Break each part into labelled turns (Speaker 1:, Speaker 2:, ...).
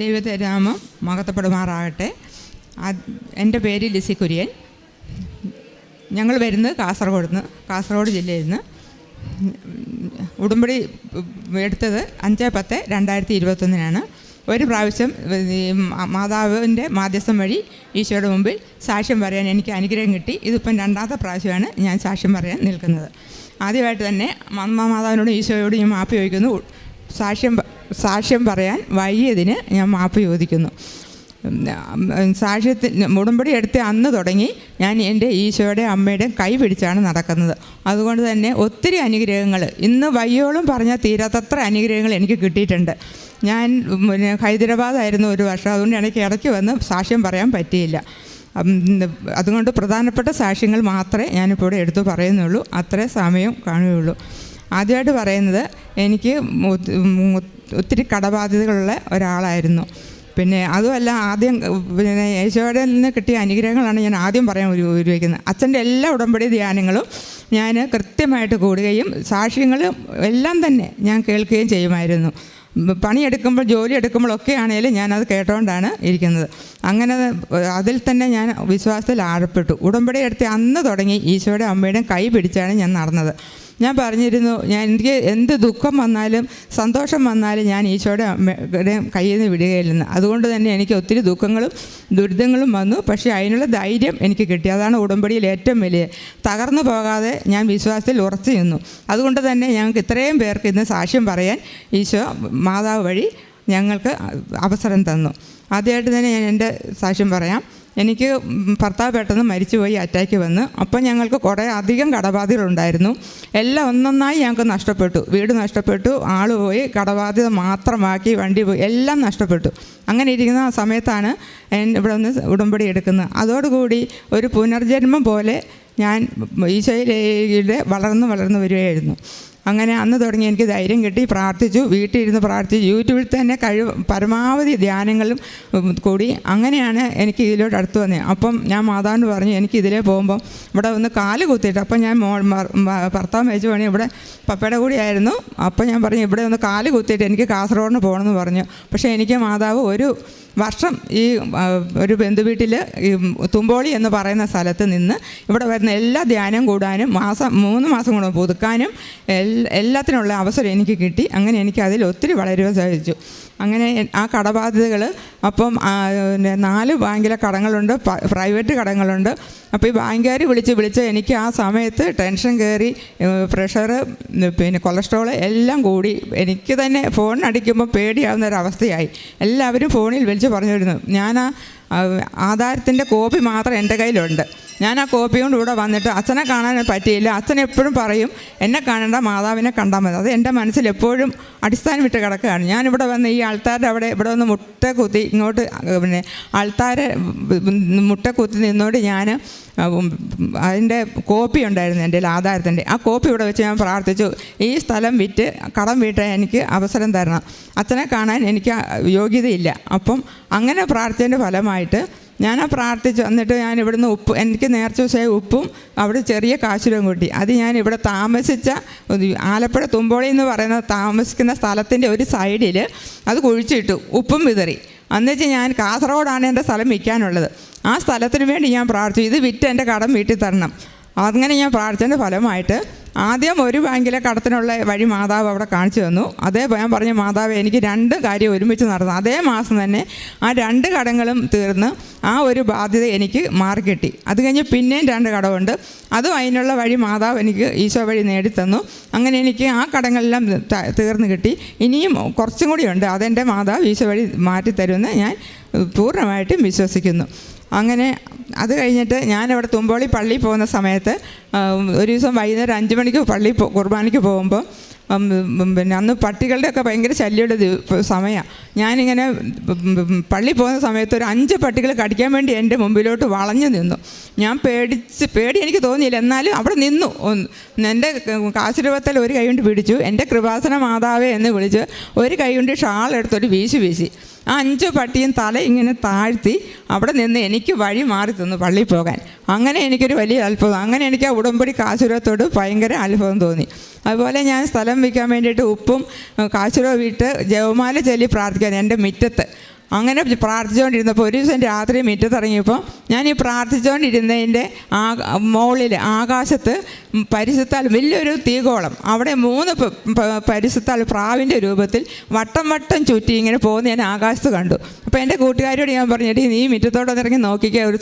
Speaker 1: ദൈവത്തെ രാമം മകത്തപ്പെടുമാറാകട്ടെ എന്റെ പേര് ലിസി കുര്യൻ. ഞങ്ങൾ വരുന്നത് കാസർഗോഡ് നിന്ന് കാസർഗോഡ് ജില്ലയിൽ നിന്ന്. ഉടുമ്പടി എടുത്തത് അഞ്ച് പത്ത് രണ്ടായിരത്തി ഇരുപത്തൊന്നിനാണ്. ഒരു പ്രാവശ്യം മാതാവിന്റെ മാധ്യസ്ഥം വഴി ഈശോയുടെ മുമ്പിൽ സാക്ഷ്യം പറയാൻ എനിക്ക് അനുഗ്രഹം കിട്ടി. ഇതിപ്പം രണ്ടാമത്തെ പ്രാവശ്യമാണ് ഞാൻ സാക്ഷ്യം പറയാൻ നിൽക്കുന്നത്. ആദ്യമായിട്ട് തന്നെ മമ്മ മാതാവിനോട് ഈശോയോട് ഞാൻ മാപ്പ് ചോദിക്കുന്നു. സാക്ഷ്യം സാക്ഷ്യം പറയാൻ വൈകിയതിന് ഞാൻ മാപ്പ് ചോദിക്കുന്നു. സാക്ഷ്യത്തിൽ ഉടമ്പടി എടുത്ത് അന്ന് തുടങ്ങി ഞാൻ എന്റെ ഈശോയുടെ അമ്മയുടെ കൈ പിടിച്ചാണ് നടക്കുന്നത്. അതുകൊണ്ട് തന്നെ ഒത്തിരി അനുഗ്രഹങ്ങൾ. ഇന്ന് വയ്യോളം പറഞ്ഞാൽ തീരാത്തത്ര അനുഗ്രഹങ്ങൾ എനിക്ക് കിട്ടിയിട്ടുണ്ട്. ഞാൻ പിന്നെ ഹൈദരാബാദായിരുന്നു ഒരു വർഷം. അതുകൊണ്ട് എനിക്ക് ഇടയ്ക്ക് വന്ന് സാക്ഷ്യം പറയാൻ പറ്റിയില്ല. അതുകൊണ്ട് പ്രധാനപ്പെട്ട സാക്ഷ്യങ്ങൾ മാത്രമേ ഞാനിപ്പോൾ ഇവിടെ എടുത്തു പറയുന്നുള്ളൂ. അത്രേ സമയം കാണുകയുള്ളൂ. ആദ്യമായിട്ട് പറയുന്നത് എനിക്ക് ഒത്തിരി കടബാധ്യതകളുള്ള ഒരാളായിരുന്നു. പിന്നെ അതുമല്ല ആദ്യം പിന്നെ യേശോയുടെ നിന്ന് കിട്ടിയ അനുഗ്രഹങ്ങളാണ് ഞാൻ ആദ്യം പറയാൻ ഒരു ഉപയോഗിക്കുന്നത് അച്ഛന്റെ എല്ലാ ഉടമ്പടി ധ്യാനങ്ങളും ഞാൻ കൃത്യമായിട്ട് കൂടുകയും സാക്ഷ്യങ്ങളും എല്ലാം തന്നെ ഞാൻ കേൾക്കുകയും ചെയ്യുമായിരുന്നു. പണിയെടുക്കുമ്പോൾ ജോലി എടുക്കുമ്പോഴൊക്കെ ആണെങ്കിലും ഞാനത് കേട്ടുകൊണ്ടാണ് ഇരിക്കുന്നത്. അങ്ങനെ അതിൽ തന്നെ ഞാൻ വിശ്വാസത്തിൽ ആഴപ്പെട്ടു. ഉടമ്പടി എടുത്ത് അന്ന് തുടങ്ങി ഈശോയുടെ അമ്മയുടെയും കൈ പിടിച്ചാണ് ഞാൻ നടന്നത്. ഞാൻ പറഞ്ഞിരുന്നു ഞാൻ എനിക്ക് എന്ത് ദുഃഖം വന്നാലും സന്തോഷം വന്നാലും ഞാൻ ഈശോയുടെ കയ്യിൽ നിന്ന് വിടുകയില്ലെന്ന് അതുകൊണ്ട് തന്നെ എനിക്ക് ഒത്തിരി ദുഃഖങ്ങളും ദുരിതങ്ങളും വന്നു. പക്ഷേ അതിനുള്ള ധൈര്യം എനിക്ക് കിട്ടി. അതാണ് ഉടമ്പടിയിൽ ഏറ്റവും വലിയ തകർന്നു പോകാതെ ഞാൻ വിശ്വാസത്തിൽ ഉറച്ചു നിന്നു. അതുകൊണ്ട് തന്നെ ഞങ്ങൾക്ക് ഇത്രയും പേർക്ക് ഇന്ന് സാക്ഷ്യം പറയാൻ ഈശോ മാതാവ് വഴി ഞങ്ങൾക്ക് അവസരം തന്നു. ആദ്യമായിട്ട് തന്നെ ഞാൻ എന്റെ സാക്ഷ്യം പറയാം. എനിക്ക് ഭർത്താവ് പെട്ടെന്ന് മരിച്ചുപോയി അറ്റാക്ക് വന്ന്. അപ്പം ഞങ്ങൾക്ക് കുറേ അധികം കടബാധ്യതകളുണ്ടായിരുന്നു. എല്ലാം ഒന്നൊന്നായി ഞങ്ങൾക്ക് നഷ്ടപ്പെട്ടു. വീട് നഷ്ടപ്പെട്ടു. ആൾ പോയി കടബാധ്യത മാത്രമാക്കി വണ്ടി പോയി എല്ലാം നഷ്ടപ്പെട്ടു. അങ്ങനെ ഇരിക്കുന്ന സമയത്താണ് ഇവിടെ നിന്ന് ഉടമ്പടി എടുക്കുന്നത്. അതോടുകൂടി ഒരു പുനർജന്മം പോലെ ഞാൻ ഈശോയിലെ വളർന്നു വളർന്നു വരികയായിരുന്നു. അങ്ങനെ അന്ന് തുടങ്ങി എനിക്ക് ധൈര്യം കിട്ടി പ്രാർത്ഥിച്ചു വീട്ടിലിരുന്ന് പ്രാർത്ഥിച്ചു. യൂട്യൂബിൽ തന്നെ കഴിവ് പരമാവധി ധ്യാനങ്ങളും കൂടി അങ്ങനെയാണ് എനിക്ക് ഇതിലോട്ട് അടുത്ത് വന്നത് അപ്പം ഞാൻ മാതാവിന് പറഞ്ഞു എനിക്ക് ഇതിലേ പോകുമ്പം ഇവിടെ ഒന്ന് കാൽ കുത്തിയിട്ട് അപ്പം ഞാൻ മോ ഭർത്താവ് മേച്ചു പണി ഇവിടെ പപ്പയുടെ കൂടി ആയിരുന്നു. അപ്പം ഞാൻ പറഞ്ഞു ഇവിടെ ഒന്ന് കാൽ കുത്തിയിട്ട് എനിക്ക് കാസർഗോഡിന് പോകണമെന്ന് പറഞ്ഞു. പക്ഷേ എനിക്ക് മാതാവ് ഒരു വർഷം ഈ ഒരു ബന്ധുവീട്ടിൽ ഈ തുമ്പോളി എന്ന് പറയുന്ന സ്ഥലത്ത് നിന്ന് ഇവിടെ വരുന്ന എല്ലാ ധ്യാനം കൂടാനും മാസം മൂന്ന് മാസം കൊണ്ട് പുതുക്കാനും എല്ലാത്തിനുള്ള അവസരം എനിക്ക് കിട്ടി. അങ്ങനെ എനിക്ക് അതിൽ ഒത്തിരി വളരുവാൻ സാധിച്ചു. അങ്ങനെ ആ കടബാധ്യതകൾ അപ്പം നാല് ബാങ്കിലെ കടങ്ങളുണ്ട് പ്രൈവറ്റ് കടങ്ങളുണ്ട്. അപ്പോൾ ഈ ബാങ്കുകാർ വിളിച്ച് വിളിച്ച് എനിക്ക് ആ സമയത്ത് ടെൻഷൻ കയറി പ്രഷർ പിന്നെ കൊളസ്ട്രോൾ എല്ലാം കൂടി. എനിക്ക് തന്നെ ഫോണിനടിക്കുമ്പോൾ പേടിയാവുന്ന ഒരവസ്ഥയായി എല്ലാവരും ഫോണിൽ വിളിച്ച് പറഞ്ഞിരുന്നു ഞാൻ ആ ആ, ആധാരത്തിന്റെ കോപ്പി മാത്രം എന്റെ കയ്യിലുണ്ട്. ഞാൻ ആ കോപ്പി കൊണ്ട് ഇവിടെ വന്നിട്ട് അച്ഛനെ കാണാൻ പറ്റിയില്ല. അച്ഛൻ എപ്പോഴും പറയും എന്നെ കാണേണ്ട മാതാവിനെ കണ്ടാൽ മതി. അത് എന്റെ മനസ്സിൽ എപ്പോഴും അടിസ്ഥാനം വിട്ട് കിടക്കുകയാണ്. ഞാനിവിടെ വന്ന് ഈ ആൾത്താരുടെ അവിടെ ഇവിടെ വന്ന് മുട്ട കുത്തി ഇങ്ങോട്ട് പിന്നെ ആൾത്താരെ മുട്ട കുത്തി നിന്നോട് ഞാൻ അതിന്റെ കോപ്പി ഉണ്ടായിരുന്നു എന്റെ ആധാരത്തിന്റെ. ആ കോപ്പി ഇവിടെ വെച്ച് ഞാൻ പ്രാർത്ഥിച്ചു ഈ സ്ഥലം വിറ്റ് കടം വീട്ടാൻ എനിക്ക് അവസരം തരണം. അച്ഛനെ കാണാൻ എനിക്ക് യോഗ്യതയില്ല. അപ്പം അങ്ങനെ പ്രാർത്ഥിച്ചതിന്റെ ഫലമായിട്ട് ഞാൻ ആ പ്രാർത്ഥിച്ചു. എന്നിട്ട് ഞാൻ ഇവിടുന്ന് ഉപ്പ് എനിക്ക് നേർച്ച ദിവസമായ ഉപ്പും അവിടെ ചെറിയ കാശുരം കൂട്ടി. അത് ഞാൻ ഇവിടെ താമസിച്ച ആലപ്പുഴ തുമ്പോളി എന്ന് പറയുന്ന താമസിക്കുന്ന സ്ഥലത്തിന്റെ ഒരു സൈഡിൽ അത് കുഴിച്ചിട്ടു. ഉപ്പും വിതറി. അന്നുവെച്ച് ഞാൻ കാസർഗോഡാണ് എന്റെ സ്ഥലം വിൽക്കാനുള്ളത്. ആ സ്ഥലത്തിന് വേണ്ടി ഞാൻ പ്രാർത്ഥിച്ചു. ഇത് വിറ്റ് എന്റെ കടം വീട്ടിൽ തരണം. അങ്ങനെ ഞാൻ പ്രാർത്ഥിച്ചതിന്റെ ഫലമായിട്ട് ആദ്യം ഒരു ബാങ്കിലെ കടത്തിനുള്ള വഴി മാതാവ് അവിടെ കാണിച്ചു തന്നു. അതേ ഞാൻ പറഞ്ഞ മാതാവ് എനിക്ക് രണ്ട് കാര്യം ഒരുമിച്ച് നടന്നു. അതേ മാസം തന്നെ ആ രണ്ട് കടങ്ങളും തീർന്ന് ആ ഒരു ബാധ്യത എനിക്ക് മാറിക്കിട്ടി അത് കഴിഞ്ഞ് പിന്നെയും രണ്ട് കടമുണ്ട് അതും അതിനുള്ള വഴി മാതാവ് എനിക്ക് ഈശോ വഴി നേടിത്തന്നു. അങ്ങനെ എനിക്ക് ആ കടങ്ങളെല്ലാം തീർന്നു കിട്ടി. ഇനിയും കുറച്ചും കൂടിയുണ്ട് അതെന്റെ മാതാവ് ഈശോ വഴി മാറ്റിത്തരുമെന്ന് ഞാൻ പൂർണമായിട്ടും വിശ്വസിക്കുന്നു. അങ്ങനെ അത് കഴിഞ്ഞിട്ട് ഞാനിവിടെ തുമ്പോളി പള്ളി പോകുന്ന സമയത്ത് ഒരു ദിവസം വൈകുന്നേരം അഞ്ച് മണിക്ക് പള്ളി കുർബാനയ്ക്ക് പോകുമ്പോൾ പിന്നെ അന്ന് പട്ടികളുടെയൊക്കെ ഭയങ്കര ശല്യമുള്ള സമയമാണ് ഞാനിങ്ങനെ പള്ളി പോകുന്ന സമയത്ത് ഒരു അഞ്ച് പട്ടികൾ കടിക്കാൻ വേണ്ടി എന്റെ മുമ്പിലോട്ട് വളഞ്ഞു നിന്നു. ഞാൻ പേടിച്ച് പേടി എനിക്ക് തോന്നിയില്ല. എന്നാലും അവിടെ നിന്നു. എന്റെ കാശുരൂപത്തിൽ ഒരു കൈ കൊണ്ട് പിടിച്ചു. എന്റെ കൃപാസന മാതാവേ എന്ന് വിളിച്ച് ഒരു കൈ കൊണ്ട് ഷാൾ എടുത്തൊരു വീശി വീശി. ആ അഞ്ച് പട്ടിയും തല ഇങ്ങനെ താഴ്ത്തി അവിടെ നിന്ന് എനിക്ക് വഴി മാറി തന്നു പള്ളിയിൽ പോകാൻ. അങ്ങനെ എനിക്കൊരു വലിയ അത്ഭുതം. അങ്ങനെ എനിക്ക് ആ ഉടമ്പടി കാശുരത്തോട് ഭയങ്കര അത്ഭുതം തോന്നി. അതുപോലെ ഞാൻ സ്ഥലം വിൽക്കാൻ വേണ്ടിയിട്ട് ഉപ്പും കാശുരോ വിട്ട് ജവമാല ചൊല്ലി പ്രാർത്ഥിക്കാൻ എന്റെ മുറ്റത്ത് അങ്ങനെ പ്രാർത്ഥിച്ചുകൊണ്ടിരുന്നപ്പോൾ ഒരു ദിവസം രാത്രി മുറ്റത്തിറങ്ങിയപ്പോൾ ഞാൻ ഈ പ്രാർത്ഥിച്ചുകൊണ്ടിരുന്നതിന്റെ ആ മുകളിൽ ആകാശത്ത് പരിസത്താൽ വലിയൊരു തീകോളം. അവിടെ മൂന്ന് പരിസത്താൽ പ്രാവിന്റെ രൂപത്തിൽ വട്ടം വട്ടം ചുറ്റി ഇങ്ങനെ പോകുന്ന ഞാൻ ആകാശത്ത് കണ്ടു. അപ്പോൾ എന്റെ കൂട്ടുകാരോട് ഞാൻ പറഞ്ഞിട്ട് നീ മുറ്റത്തോട്ട് ഇറങ്ങി നോക്കിക്കുക ഒരു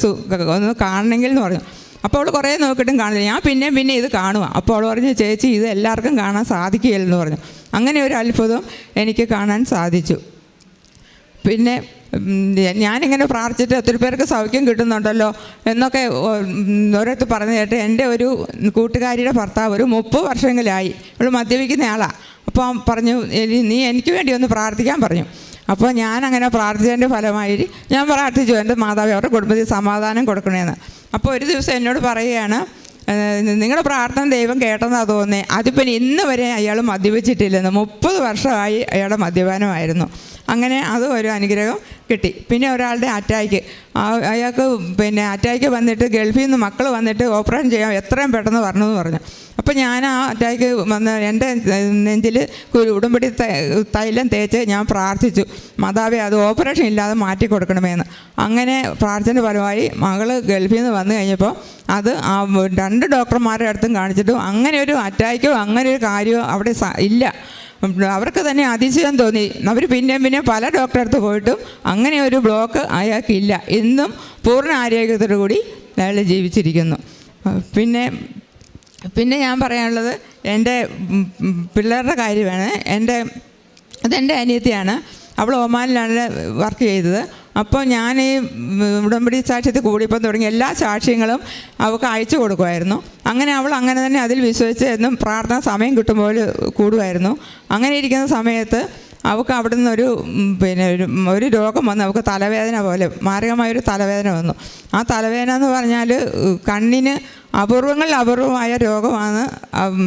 Speaker 1: ഒന്ന് കാണണമെങ്കിൽ എന്ന് പറഞ്ഞു. അപ്പോൾ അവൾ കുറേ നോക്കിയിട്ടും കാണില്ല. ഞാൻ പിന്നെ പിന്നെ ഇത് കാണുക അപ്പോൾ അവൾ പറഞ്ഞു ചേച്ചി ഇത് എല്ലാവർക്കും കാണാൻ സാധിക്കുകയില്ലെന്ന് പറഞ്ഞു. അങ്ങനെ ഒരു അത്ഭുതം എനിക്ക് കാണാൻ സാധിച്ചു. പിന്നെ ഞാനിങ്ങനെ പ്രാർത്ഥിച്ചിട്ട് ഒത്തിരി പേർക്ക് സൗഖ്യം കിട്ടുന്നുണ്ടല്ലോ എന്നൊക്കെ ഓരോരുത്തർ പറഞ്ഞു കേട്ട് എന്റെ ഒരു കൂട്ടുകാരിയുടെ ഭർത്താവ് ഒരു മുപ്പത് വർഷങ്ങളിലായി അവൾ മദ്യപിക്കുന്ന ആളാണ് അപ്പോൾ പറഞ്ഞു നീ എനിക്ക് വേണ്ടി ഒന്ന് പ്രാർത്ഥിക്കാൻ പറഞ്ഞു. അപ്പോൾ ഞാൻ അങ്ങനെ പ്രാർത്ഥിച്ചതിന്റെ ഫലമായി ഞാൻ പ്രാർത്ഥിച്ചു എന്റെ മാതാവ് അവരുടെ കുടുംബത്തിൽ സമാധാനം കൊടുക്കണമെന്ന് അപ്പോൾ ഒരു ദിവസം എന്നോട് പറയുകയാണ് നിങ്ങളുടെ പ്രാർത്ഥന ദൈവം കേട്ടെന്നാണ് തോന്നുന്നത് അതിപ്പം ഇന്ന് വരെ അയാൾ മദ്യപിച്ചിട്ടില്ലെന്ന്. മുപ്പത് വർഷമായി അയാളുടെ മദ്യപാനമായിരുന്നു. അങ്ങനെ അതും ഒരു അനുഗ്രഹം കിട്ടി. പിന്നെ ഒരാളുടെ അറ്റാക്ക്. അയാൾക്ക് പിന്നെ അറ്റാക്ക് വന്നിട്ട് ഗൾഫിൽ നിന്ന് മക്കൾ വന്നിട്ട് ഓപ്പറേഷൻ ചെയ്യാം എത്രയും പെട്ടെന്ന് വരണമെന്ന് പറഞ്ഞു. അപ്പോൾ ഞാൻ ആ അറ്റാക്ക് വന്ന് എന്റെ നെഞ്ചിൽ ഒരു ഉടുമ്പടി തൈലം തേച്ച് ഞാൻ പ്രാർത്ഥിച്ചു. മാതാവെ അത് ഓപ്പറേഷൻ ഇല്ലാതെ മാറ്റി കൊടുക്കണമെന്ന്. അങ്ങനെ പ്രാർത്ഥന ഫലമായി മകൾ ഗൾഫിൽ നിന്ന് വന്നു കഴിഞ്ഞപ്പോൾ അത് ആ രണ്ട് ഡോക്ടർമാരുടെ അടുത്തും കാണിച്ചിട്ടും. അങ്ങനെ ഒരു അറ്റാക്കോ അങ്ങനെ ഒരു കാര്യമോ അവിടെ ഇല്ല. അവർക്ക് തന്നെ അതിശയം തോന്നി. അവർ പിന്നെയും പിന്നെ പല ഡോക്ടറെ അടുത്ത് പോയിട്ടും അങ്ങനെ ഒരു ബ്ലോക്ക് അയാൾക്കില്ല. ഇന്നും പൂർണ ആരോഗ്യത്തോടു കൂടി അയാൾ ജീവിച്ചിരിക്കുന്നു. പിന്നെ പിന്നെ ഞാൻ പറയാനുള്ളത് എന്റെ പിള്ളേരുടെ കാര്യമാണ്. എന്റെ അതെന്റെ അനിയത്തിയാണ്. അവൾ ഒമാനിലാണ് വർക്ക് ചെയ്തത്. അപ്പോൾ ഞാൻ ഈ ഉടമ്പടി സാക്ഷ്യത്തിൽ കൂടിയപ്പം തുടങ്ങി എല്ലാ സാക്ഷ്യങ്ങളും അവൾക്ക് അയച്ചു കൊടുക്കുമായിരുന്നു. അങ്ങനെ അവൾ അങ്ങനെ തന്നെ അതിൽ വിശ്വസിച്ച് എന്നും പ്രാർത്ഥന സമയം കിട്ടുമ്പോൾ കൂടുമായിരുന്നു. അങ്ങനെ ഇരിക്കുന്ന സമയത്ത് അവൾക്ക് അവിടെ നിന്നൊരു പിന്നെ ഒരു ഒരു രോഗം വന്നു. അവൾക്ക് തലവേദന പോലെ മാരകമായൊരു തലവേദന വന്നു. ആ തലവേദന എന്ന് പറഞ്ഞാൽ കണ്ണിന് അപൂർവങ്ങളിൽ അപൂർവമായ രോഗമാണ്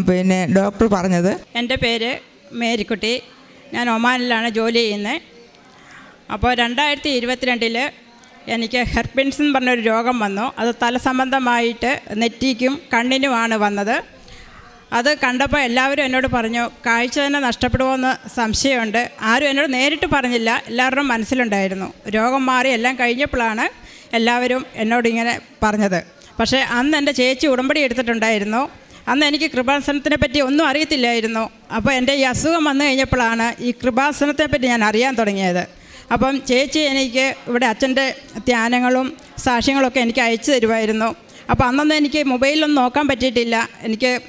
Speaker 1: പിന്നെ ഡോക്ടർ പറഞ്ഞത്.
Speaker 2: എന്റെ പേര് മേരിക്കുട്ടി. ഞാൻ ഒമാനിലാണ് ജോലി ചെയ്യുന്നത്. അപ്പോൾ രണ്ടായിരത്തി ഇരുപത്തിരണ്ടിൽ എനിക്ക് ഹെർപ്പിൻസ് എന്ന് പറഞ്ഞൊരു രോഗം വന്നു. അത് തലസംബന്ധമായിട്ട് നെറ്റിക്കും കണ്ണിനുമാണ് വന്നത്. അത് കണ്ടപ്പോൾ എല്ലാവരും എന്നോട് പറഞ്ഞു കാഴ്ച തന്നെ നഷ്ടപ്പെടുമോയെന്ന് സംശയമുണ്ട്. ആരും എന്നോട് നേരിട്ട് പറഞ്ഞില്ല. എല്ലാവരുടെയും മനസ്സിലുണ്ടായിരുന്നു. രോഗം മാറി എല്ലാം കഴിഞ്ഞപ്പോഴാണ് എല്ലാവരും എന്നോട് ഇങ്ങനെ പറഞ്ഞത്. പക്ഷേ അന്ന് എന്റെ ചേച്ചി ഉടമ്പടി എടുത്തിട്ടുണ്ടായിരുന്നു. അന്ന് എനിക്ക് കൃപാസനത്തിനെ പറ്റി ഒന്നും അറിയത്തില്ലായിരുന്നു. അപ്പോൾ എന്റെ ഈ അസുഖം വന്നു കഴിഞ്ഞപ്പോഴാണ് ഈ കൃപാസനത്തെ പറ്റി ഞാൻ അറിയാൻ തുടങ്ങിയത്. അപ്പം ചേച്ചി എനിക്ക് ഇവിടെ അച്ഛന്റെ ധ്യാനങ്ങളും സാക്ഷ്യങ്ങളൊക്കെ എനിക്ക് അയച്ചു തരുമായിരുന്നു. അപ്പോൾ അന്നൊന്നും എനിക്ക് മൊബൈലൊന്നും നോക്കാൻ പറ്റിയിട്ടില്ല. എനിക്ക്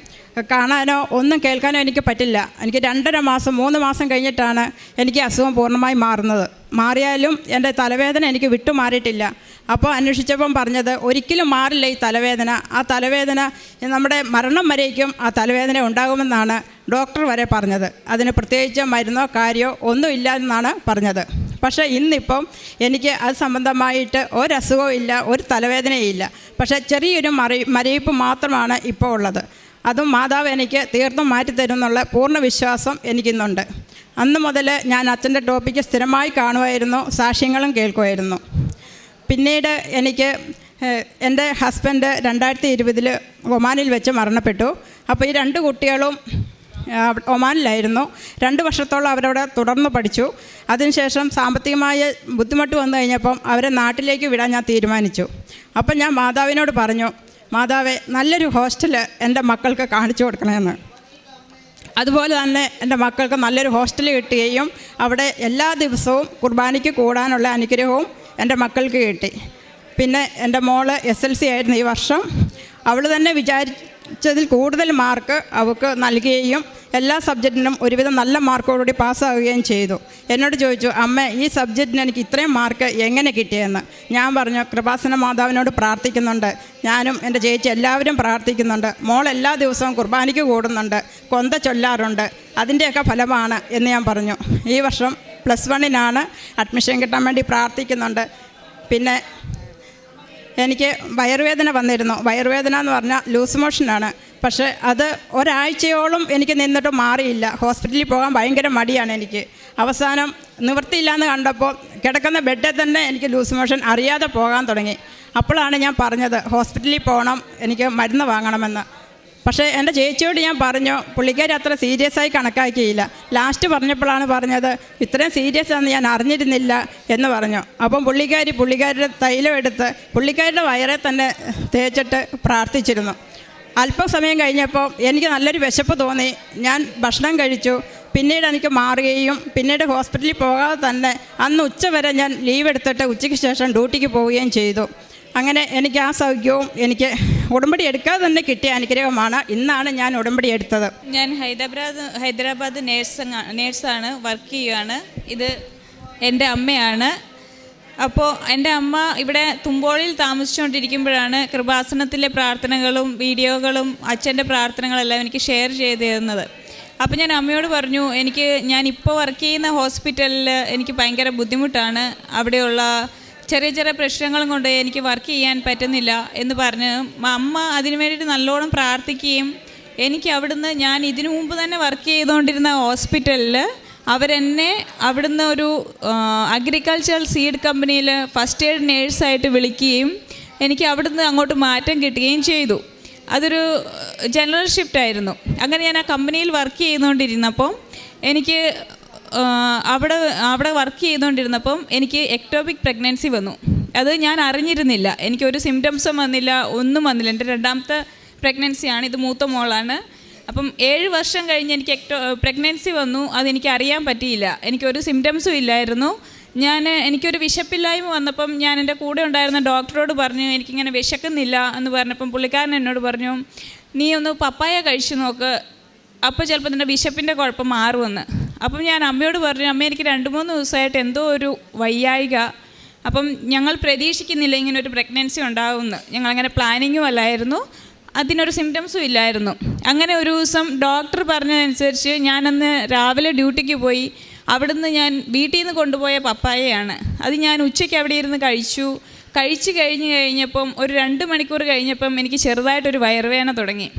Speaker 2: കാണാനോ ഒന്നും കേൾക്കാനോ എനിക്ക് പറ്റില്ല. എനിക്ക് രണ്ടര മാസം മൂന്ന് മാസം കഴിഞ്ഞിട്ടാണ് എനിക്ക് അസുഖം പൂർണമായി മാറുന്നത്. മാറിയാലും എന്റെ തലവേദന എനിക്ക് വിട്ടുമാറിയിട്ടില്ല. അപ്പോൾ അന്വേഷിച്ചപ്പം പറഞ്ഞത് ഒരിക്കലും മാറില്ല ഈ തലവേദന. ആ തലവേദന നമ്മുടെ മരണം വരേക്കും ആ തലവേദന ഉണ്ടാകുമെന്നാണ് ഡോക്ടർ വരെ പറഞ്ഞത്. അതിന് പ്രത്യേകിച്ച് മരുന്നോ കാര്യമോ ഒന്നുമില്ല എന്നാണ് പറഞ്ഞത്. പക്ഷേ ഇന്നിപ്പം എനിക്ക് അത് സംബന്ധമായിട്ട് ഒരസുഖവും ഇല്ല ഒരു തലവേദനയും ഇല്ല പക്ഷേ ചെറിയൊരു മറി മരയിപ്പ് മാത്രമാണ് ഇപ്പോൾ ഉള്ളത്. അതും മാതാവ് എനിക്ക് തീർത്തും മാറ്റിത്തരും എന്നുള്ള പൂർണ വിശ്വാസം എനിക്കിന്നുണ്ട്. അന്ന് മുതൽ ഞാൻ അച്ഛന്റെ ടോപ്പിക്ക് സ്ഥിരമായി കാണുമായിരുന്നു സാക്ഷ്യങ്ങളും കേൾക്കുമായിരുന്നു. പിന്നീട് എനിക്ക് എന്റെ ഹസ്ബൻഡ് രണ്ടായിരത്തി ഇരുപതിൽ ഒമാനിൽ വെച്ച് മരണപ്പെട്ടു. അപ്പോൾ ഈ രണ്ട് കുട്ടികളും ഒമാനിലായിരുന്നു. രണ്ട് വർഷത്തോളം അവരവിടെ തുടർന്ന് പഠിച്ചു. അതിനുശേഷം സാമ്പത്തികമായ ബുദ്ധിമുട്ട് വന്നു കഴിഞ്ഞപ്പം അവരെ നാട്ടിലേക്ക് വിടാൻ ഞാൻ തീരുമാനിച്ചു. അപ്പം ഞാൻ മാതാവിനോട് പറഞ്ഞു മാതാവെ നല്ലൊരു ഹോസ്റ്റൽ എന്റെ മക്കൾക്ക് കാണിച്ചു കൊടുക്കണമെന്ന് അതുപോലെ തന്നെ എന്റെ മക്കൾക്ക് നല്ലൊരു ഹോസ്റ്റൽ കിട്ടുകയും അവിടെ എല്ലാ ദിവസവും കുർബാനയ്ക്ക് കൂടാനുള്ള അനുഗ്രഹവും എന്റെ മക്കൾക്ക് കിട്ടി. പിന്നെ എന്റെ മോൾ എസ് എൽ സി ആയിരുന്നു ഈ വർഷം. അവൾ തന്നെ വിചാരിച്ചതിൽ കൂടുതൽ മാർക്ക് അവൾക്ക് നൽകുകയും എല്ലാ സബ്ജക്റ്റിനും ഒരുവിധം നല്ല മാർക്കോടുകൂടി പാസ്സാവുകയും ചെയ്തു. എന്നോട് ചോദിച്ചു അമ്മ ഈ സബ്ജക്റ്റിന് എനിക്ക് ഇത്രയും മാർക്ക് എങ്ങനെ കിട്ടിയെന്ന്? ഞാൻ പറഞ്ഞു കൃപാസന മാതാവിനോട് പ്രാർത്ഥിക്കുന്നുണ്ട്. ഞാനും എന്റെ ചേച്ചി എല്ലാവരും പ്രാർത്ഥിക്കുന്നുണ്ട്. മോൾ എല്ലാ ദിവസവും കുർബാനയ്ക്ക് കൂടുന്നുണ്ട്. കൊന്ത ചൊല്ലാറുണ്ട്. അതിന്റെയൊക്കെ ഫലമാണ് എന്ന് ഞാൻ പറഞ്ഞു. ഈ വർഷം പ്ലസ് വണ്ണിനാണ് അഡ്മിഷൻ കിട്ടാൻ വേണ്ടി പ്രാർത്ഥിക്കുന്നുണ്ട്. പിന്നെ എനിക്ക് വയറുവേദന വന്നിരുന്നു. വയറുവേദന എന്ന് പറഞ്ഞാൽ ലൂസ് മോഷനാണ് പക്ഷേ അത് ഒരാഴ്ചയോളം എനിക്ക് നിന്നിട്ട് മാറിയില്ല. ഹോസ്പിറ്റലിൽ പോകാൻ ഭയങ്കര മടിയാണ് എനിക്ക്. അവസാനം നിവൃത്തിയില്ലാന്ന് കണ്ടപ്പോൾ കിടക്കുന്ന ബെഡിൽ തന്നെ എനിക്ക് ലൂസ് മോഷൻ അറിയാതെ പോകാൻ തുടങ്ങി. അപ്പോഴാണ് ഞാൻ പറഞ്ഞത് ഹോസ്പിറ്റലിൽ പോകണം എനിക്ക് മരുന്ന് വാങ്ങണമെന്ന്. പക്ഷേ എന്റെ ചേച്ചിയോട് ഞാൻ പറഞ്ഞു പുള്ളിക്കാരി അത്ര സീരിയസ് ആയി കണക്കാക്കിയില്ല. ലാസ്റ്റ് പറഞ്ഞപ്പോഴാണ് പറഞ്ഞത് ഇത്രയും സീരിയസ് ആണെന്ന് ഞാൻ അറിഞ്ഞിരുന്നില്ല എന്ന് പറഞ്ഞു. അപ്പം പുള്ളിക്കാരി പുള്ളിക്കാരുടെ തൈലം എടുത്ത് പുള്ളിക്കാരുടെ വയറെ തന്നെ തേച്ചിട്ട് പ്രാർത്ഥിച്ചിരുന്നു. അല്പസമയം കഴിഞ്ഞപ്പോൾ എനിക്ക് നല്ലൊരു വിശപ്പ് തോന്നി. ഞാൻ ഭക്ഷണം കഴിച്ചു. പിന്നീട് എനിക്ക് മാറുകയും പിന്നീട് ഹോസ്പിറ്റലിൽ പോകാതെ തന്നെ അന്ന് ഉച്ച വരെ ഞാൻ ലീവ് എടുത്തിട്ട് ഉച്ചയ്ക്ക് ശേഷം ഡ്യൂട്ടിക്ക് പോവുകയും ചെയ്തു. അങ്ങനെ എനിക്ക് ആ സൗഖ്യവും എനിക്ക് ഉടമ്പടി എടുക്കാതെ തന്നെ കിട്ടിയ അനുഗ്രഹമാണ്. ഇന്നാണ് ഞാൻ ഉടമ്പടി എടുത്തത്.
Speaker 3: ഞാൻ ഹൈദരാബാദ് ഹൈദരാബാദ് നേഴ്സ് നേഴ്സാണ് വർക്ക് ചെയ്യുകയാണ് ഇത് എന്റെ അമ്മയാണ്. അപ്പോൾ എന്റെ അമ്മ ഇവിടെ തുമ്പോളിൽ താമസിച്ചുകൊണ്ടിരിക്കുമ്പോഴാണ് കൃപാസനത്തിലെ പ്രാർത്ഥനകളും വീഡിയോകളും അച്ഛന്റെ പ്രാർത്ഥനകളെല്ലാം എനിക്ക് ഷെയർ ചെയ്ത് തരുന്നത്. അപ്പോൾ ഞാൻ അമ്മയോട് പറഞ്ഞു എനിക്ക് ഞാൻ ഇപ്പോൾ വർക്ക് ചെയ്യുന്ന ഹോസ്പിറ്റലിൽ എനിക്ക് ഭയങ്കര ബുദ്ധിമുട്ടാണ്. അവിടെയുള്ള ചെറിയ ചെറിയ പ്രശ്നങ്ങളും കൊണ്ട് എനിക്ക് വർക്ക് ചെയ്യാൻ പറ്റുന്നില്ല എന്ന് പറഞ്ഞ് അമ്മ അതിനു വേണ്ടിയിട്ട് നല്ലോണം പ്രാർത്ഥിക്കുകയും എനിക്ക് അവിടുന്ന് ഞാൻ ഇതിനു മുമ്പ് തന്നെ വർക്ക് ചെയ്തുകൊണ്ടിരുന്ന ഹോസ്പിറ്റലിൽ അവരെന്നെ അവിടുന്ന് ഒരു അഗ്രികൾച്ചറൽ സീഡ് കമ്പനിയിൽ ഫസ്റ്റ് എയ്ഡ് നേഴ്സായിട്ട് വിളിക്കുകയും എനിക്ക് അവിടുന്ന് അങ്ങോട്ട് മാറ്റം കിട്ടുകയും ചെയ്തു. അതൊരു ജനറൽ ഷിഫ്റ്റ് ആയിരുന്നു. അങ്ങനെ ഞാൻ ആ കമ്പനിയിൽ വർക്ക് ചെയ്തുകൊണ്ടിരുന്നപ്പം എനിക്ക് അവിടെ അവിടെ വർക്ക് ചെയ്തുകൊണ്ടിരുന്നപ്പം എനിക്ക് എക്ടോപിക് പ്രഗ്നൻസി വന്നു. അത് ഞാൻ അറിഞ്ഞിരുന്നില്ല. എനിക്ക് ഒരു സിംറ്റംസും വന്നില്ല ഒന്നും വന്നില്ല. എന്റെ രണ്ടാമത്തെ പ്രഗ്നൻസിയാണ് ഇത് മൂത്ത മോളാണ്. അപ്പം ഏഴ് വർഷം കഴിഞ്ഞ് എനിക്ക് എക്ടോ പ്രഗ്നൻസി വന്നു. അതെനിക്ക് അറിയാൻ പറ്റിയില്ല. എനിക്കൊരു സിംറ്റംസും ഇല്ലായിരുന്നു. ഞാൻ എനിക്കൊരു വിശപ്പില്ലായ്മ വന്നപ്പം ഞാൻ എന്റെ കൂടെ ഉണ്ടായിരുന്ന ഡോക്ടറോട് പറഞ്ഞു എനിക്കിങ്ങനെ വിശക്കുന്നില്ല എന്ന് പറഞ്ഞപ്പം പുള്ളിക്കാരൻ എന്നോട് പറഞ്ഞു നീ ഒന്ന് പപ്പായ കഴിച്ചു നോക്ക്. അപ്പോൾ ചിലപ്പോൾ നിന്റെ വിശപ്പിന്റെ കുഴപ്പം മാറുമെന്ന്. അപ്പം ഞാൻ അമ്മയോട് പറഞ്ഞു അമ്മ എനിക്ക് രണ്ട് മൂന്ന് ദിവസമായിട്ട് എന്തോ ഒരു വയ്യായിക. അപ്പം ഞങ്ങൾ പ്രതീക്ഷിക്കുന്നില്ല ഇങ്ങനെ ഒരു പ്രഗ്നൻസി ഉണ്ടാകുമെന്ന് ഞങ്ങളങ്ങനെ പ്ലാനിങ്ങും അല്ലായിരുന്നു. അതിനൊരു സിംറ്റംസും ഇല്ലായിരുന്നു. അങ്ങനെ ഒരു ദിവസം ഡോക്ടർ പറഞ്ഞതനുസരിച്ച് ഞാനന്ന് രാവിലെ ഡ്യൂട്ടിക്ക് പോയി. അവിടുന്ന് ഞാൻ വീട്ടിൽ നിന്ന് കൊണ്ടുപോയ പപ്പായയാണ്. അത് ഞാൻ ഉച്ചയ്ക്ക് അവിടെ ഇരുന്ന് കഴിച്ചു. കഴിച്ചു കഴിഞ്ഞ് കഴിഞ്ഞപ്പം ഒരു രണ്ട് മണിക്കൂർ കഴിഞ്ഞപ്പം എനിക്ക് ചെറുതായിട്ടൊരു വയറുവേദന തുടങ്ങി.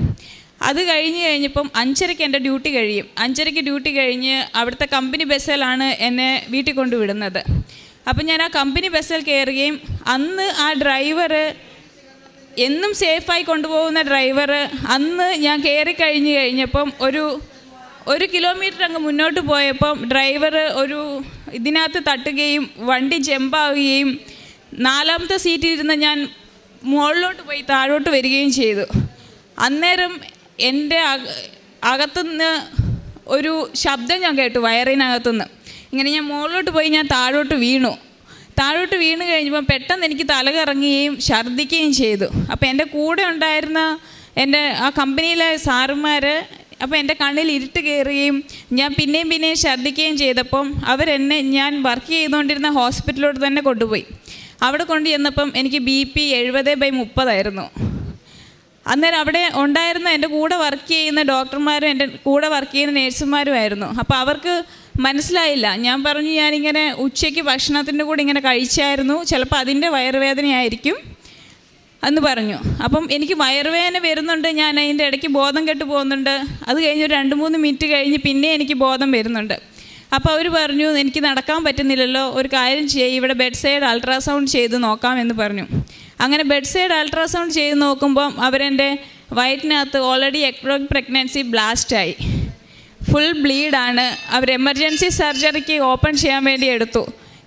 Speaker 3: അത് കഴിഞ്ഞ് കഴിഞ്ഞപ്പം അഞ്ചരയ്ക്ക് എന്റെ ഡ്യൂട്ടി കഴിയും. അഞ്ചരയ്ക്ക് ഡ്യൂട്ടി കഴിഞ്ഞ് അവിടുത്തെ കമ്പനി ബസ്സിലാണ് എന്നെ വീട്ടിൽ കൊണ്ടുവിടുന്നത് അപ്പം ഞാൻ ആ കമ്പനി ബസ്സിൽ കയറുകയും അന്ന് ആ ഡ്രൈവർ എന്നും സേഫായി കൊണ്ടുപോകുന്ന ഡ്രൈവർ അന്ന് ഞാൻ കയറി കഴിഞ്ഞ് കഴിഞ്ഞപ്പം ഒരു ഒരു കിലോമീറ്റർ അങ്ങ് മുന്നോട്ട് പോയപ്പം ഡ്രൈവർ ഒരു ഇതിനകത്ത് തട്ടുകയും വണ്ടി ജമ്പാവുകയും നാലാമത്തെ സീറ്റിൽ ഇരുന്ന് ഞാൻ മുകളിലോട്ട് പോയി താഴോട്ട് വരികയും ചെയ്തു. അന്നേരം എന്റെ അക- അകത്തുനിന്ന് ഒരു ശബ്ദം ഞാൻ കേട്ടു വയറിനകത്തുനിന്ന്. ഇങ്ങനെ ഞാൻ മുകളിലോട്ട് പോയി ഞാൻ താഴോട്ട് വീണു. താഴോട്ട് വീണ് കഴിഞ്ഞപ്പോൾ പെട്ടെന്ന് എനിക്ക് തല കറങ്ങുകയും ഛർദ്ദിക്കുകയും ചെയ്തു. അപ്പോൾ എന്റെ കൂടെ ഉണ്ടായിരുന്ന എന്റെ ആ കമ്പനിയിലെ സാറുമാർ അപ്പോൾ എന്റെ കണ്ണിൽ ഇരുട്ട് കയറുകയും ഞാൻ പിന്നെയും പിന്നെയും ഛർദ്ദിക്കുകയും ചെയ്തപ്പം അവരെന്നെ ഞാൻ വർക്ക് ചെയ്തുകൊണ്ടിരുന്ന ഹോസ്പിറ്റലിലോട്ട് തന്നെ കൊണ്ടുപോയി. അവിടെ കൊണ്ടു ചെന്നപ്പം എനിക്ക് ബി പി എഴുപത് ബൈ മുപ്പതായിരുന്നു. അന്നേരം അവിടെ ഉണ്ടായിരുന്ന എന്റെ കൂടെ വർക്ക് ചെയ്യുന്ന ഡോക്ടർമാരും എന്റെ കൂടെ വർക്ക് ചെയ്യുന്ന നേഴ്സുമാരുമായിരുന്നു അപ്പോൾ അവർക്ക് മനസ്സിലായില്ല. ഞാൻ പറഞ്ഞു ഞാനിങ്ങനെ ഉച്ചയ്ക്ക് ഭക്ഷണത്തിന്റെ കൂടെ ഇങ്ങനെ കഴിച്ചായിരുന്നു. ചിലപ്പോൾ അതിന്റെ വയറുവേദനയായിരിക്കും. എന്ന് പറഞ്ഞു. അപ്പം എനിക്ക് വയറുവേദന വരുന്നുണ്ട്. ഞാൻ അതിന്റെ ഇടയ്ക്ക് ബോധം കെട്ട് പോകുന്നുണ്ട്. അത് കഴിഞ്ഞ് രണ്ട് മൂന്ന് മിനിറ്റ് കഴിഞ്ഞ് പിന്നെ എനിക്ക് ബോധം വരുന്നുണ്ട്. അപ്പോൾ അവർ പറഞ്ഞു എനിക്ക് നടക്കാൻ പറ്റുന്നില്ലല്ലോ. ഒരു കാര്യം ചെയ്യ്. ഇവിടെ ബെഡ് സൈഡ് അൾട്രാസൗണ്ട് ചെയ്ത് നോക്കാം എന്ന് പറഞ്ഞു. അങ്ങനെ ബെഡ് സൈഡ് അൾട്രാസൗണ്ട് ചെയ്ത് നോക്കുമ്പം അവരെന്റെ വയറ്റിനകത്ത് ഓൾറെഡി എക്ട്രോക് പ്രഗ്നൻസി ബ്ലാസ്റ്റായി ഫുൾ ബ്ലീഡാണ് അവർ എമർജൻസി സർജറിക്ക് ഓപ്പൺ ചെയ്യാൻ വേണ്ടി എടുത്തു.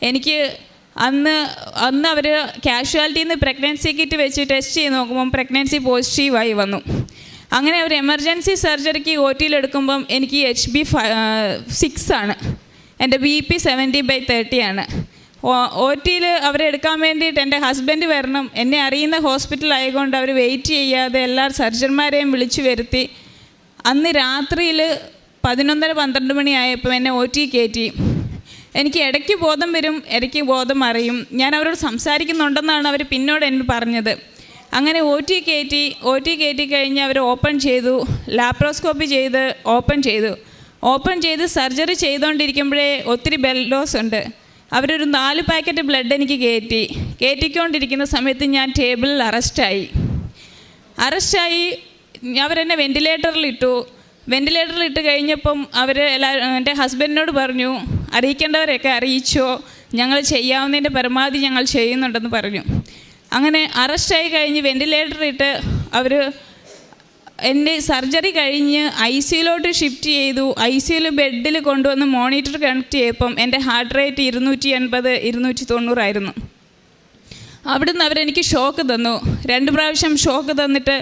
Speaker 3: എനിക്ക് അന്ന് അന്ന് അവർ കാഷ്വാലിറ്റിയിൽ നിന്ന് പ്രഗ്നൻസി കിറ്റ് വെച്ച് ടെസ്റ്റ് ചെയ്ത് നോക്കുമ്പം പ്രഗ്നൻസി പോസിറ്റീവായി വന്നു. അങ്ങനെ അവർ എമർജൻസി സർജറിക്ക് ഒ ടിയിലെടുക്കുമ്പം എനിക്ക് എച്ച് ബി സിക്സ് ആണ്. എന്റെ B P seventy by thirty ആണ്. ഒ ടിയിൽ അവരെടുക്കാൻ വേണ്ടിയിട്ട് എന്റെ ഹസ്ബൻഡ് വരണം. എന്നെ അറിയുന്ന ഹോസ്പിറ്റൽ ആയതുകൊണ്ട് അവർ വെയിറ്റ് ചെയ്യാതെ എല്ലാ സർജന്മാരെയും വിളിച്ചു വരുത്തി. അന്ന് രാത്രിയിൽ പതിനൊന്നര പന്ത്രണ്ട് മണിയായപ്പോൾ എന്നെ ഒ ടി കയറ്റി. എനിക്ക് ഇടയ്ക്ക് ബോധം വരും ഇടയ്ക്ക് ബോധം അറിയും. ഞാൻ അവരോട് സംസാരിക്കുന്നുണ്ടെന്നാണ് അവർ പിന്നോട് എന്നെ പറഞ്ഞത്. അങ്ങനെ ഒ ടി കയറ്റി ഒ ടി കയറ്റി കഴിഞ്ഞ് അവർ ഓപ്പൺ ചെയ്തു. ലാപ്രോസ്കോപ്പി ചെയ്ത് ഓപ്പൺ ചെയ്തു. ഓപ്പൺ ചെയ്ത് സർജറി ചെയ്തുകൊണ്ടിരിക്കുമ്പോഴേ ഒത്തിരി ബെൽ ലോസ് ഉണ്ട്. അവരൊരു നാല് പാക്കറ്റ് ബ്ലഡ് എനിക്ക് കയറ്റി. കയറ്റിക്കൊണ്ടിരിക്കുന്ന സമയത്ത് ഞാൻ ടേബിളിൽ അറസ്റ്റായി അറസ്റ്റായി അവരെന്നെ വെന്റിലേറ്ററിലിട്ടു വെന്റിലേറ്ററിൽ ഇട്ട്. കഴിഞ്ഞപ്പം അവർ എല്ലാ എന്റെ ഹസ്ബൻഡിനോട് പറഞ്ഞു അറിയിക്കേണ്ടവരെയൊക്കെ അറിയിച്ചോ? ഞങ്ങൾ ചെയ്യാവുന്നതിന്റെ പരമാവധി ഞങ്ങൾ ചെയ്യുന്നുണ്ടെന്ന് പറഞ്ഞു. അങ്ങനെ അറസ്റ്റായി കഴിഞ്ഞ് വെന്റിലേറ്ററിലിട്ട് അവർ എന്റെ സർജറി കഴിഞ്ഞ് ഐ സിയിലോട്ട് ഷിഫ്റ്റ് ചെയ്തു. ഐ സിയിൽ ബെഡിൽ കൊണ്ടുവന്ന് മോണിറ്റർ കണക്ട് ചെയ്തപ്പം എന്റെ ഹാർട്ട് റേറ്റ് ഇരുന്നൂറ്റി എൺപത് ഇരുന്നൂറ്റി തൊണ്ണൂറായിരുന്നു അവിടുന്ന് അവരെനിക്ക് ഷോക്ക് തന്നു. രണ്ട് പ്രാവശ്യം ഷോക്ക് തന്നിട്ട്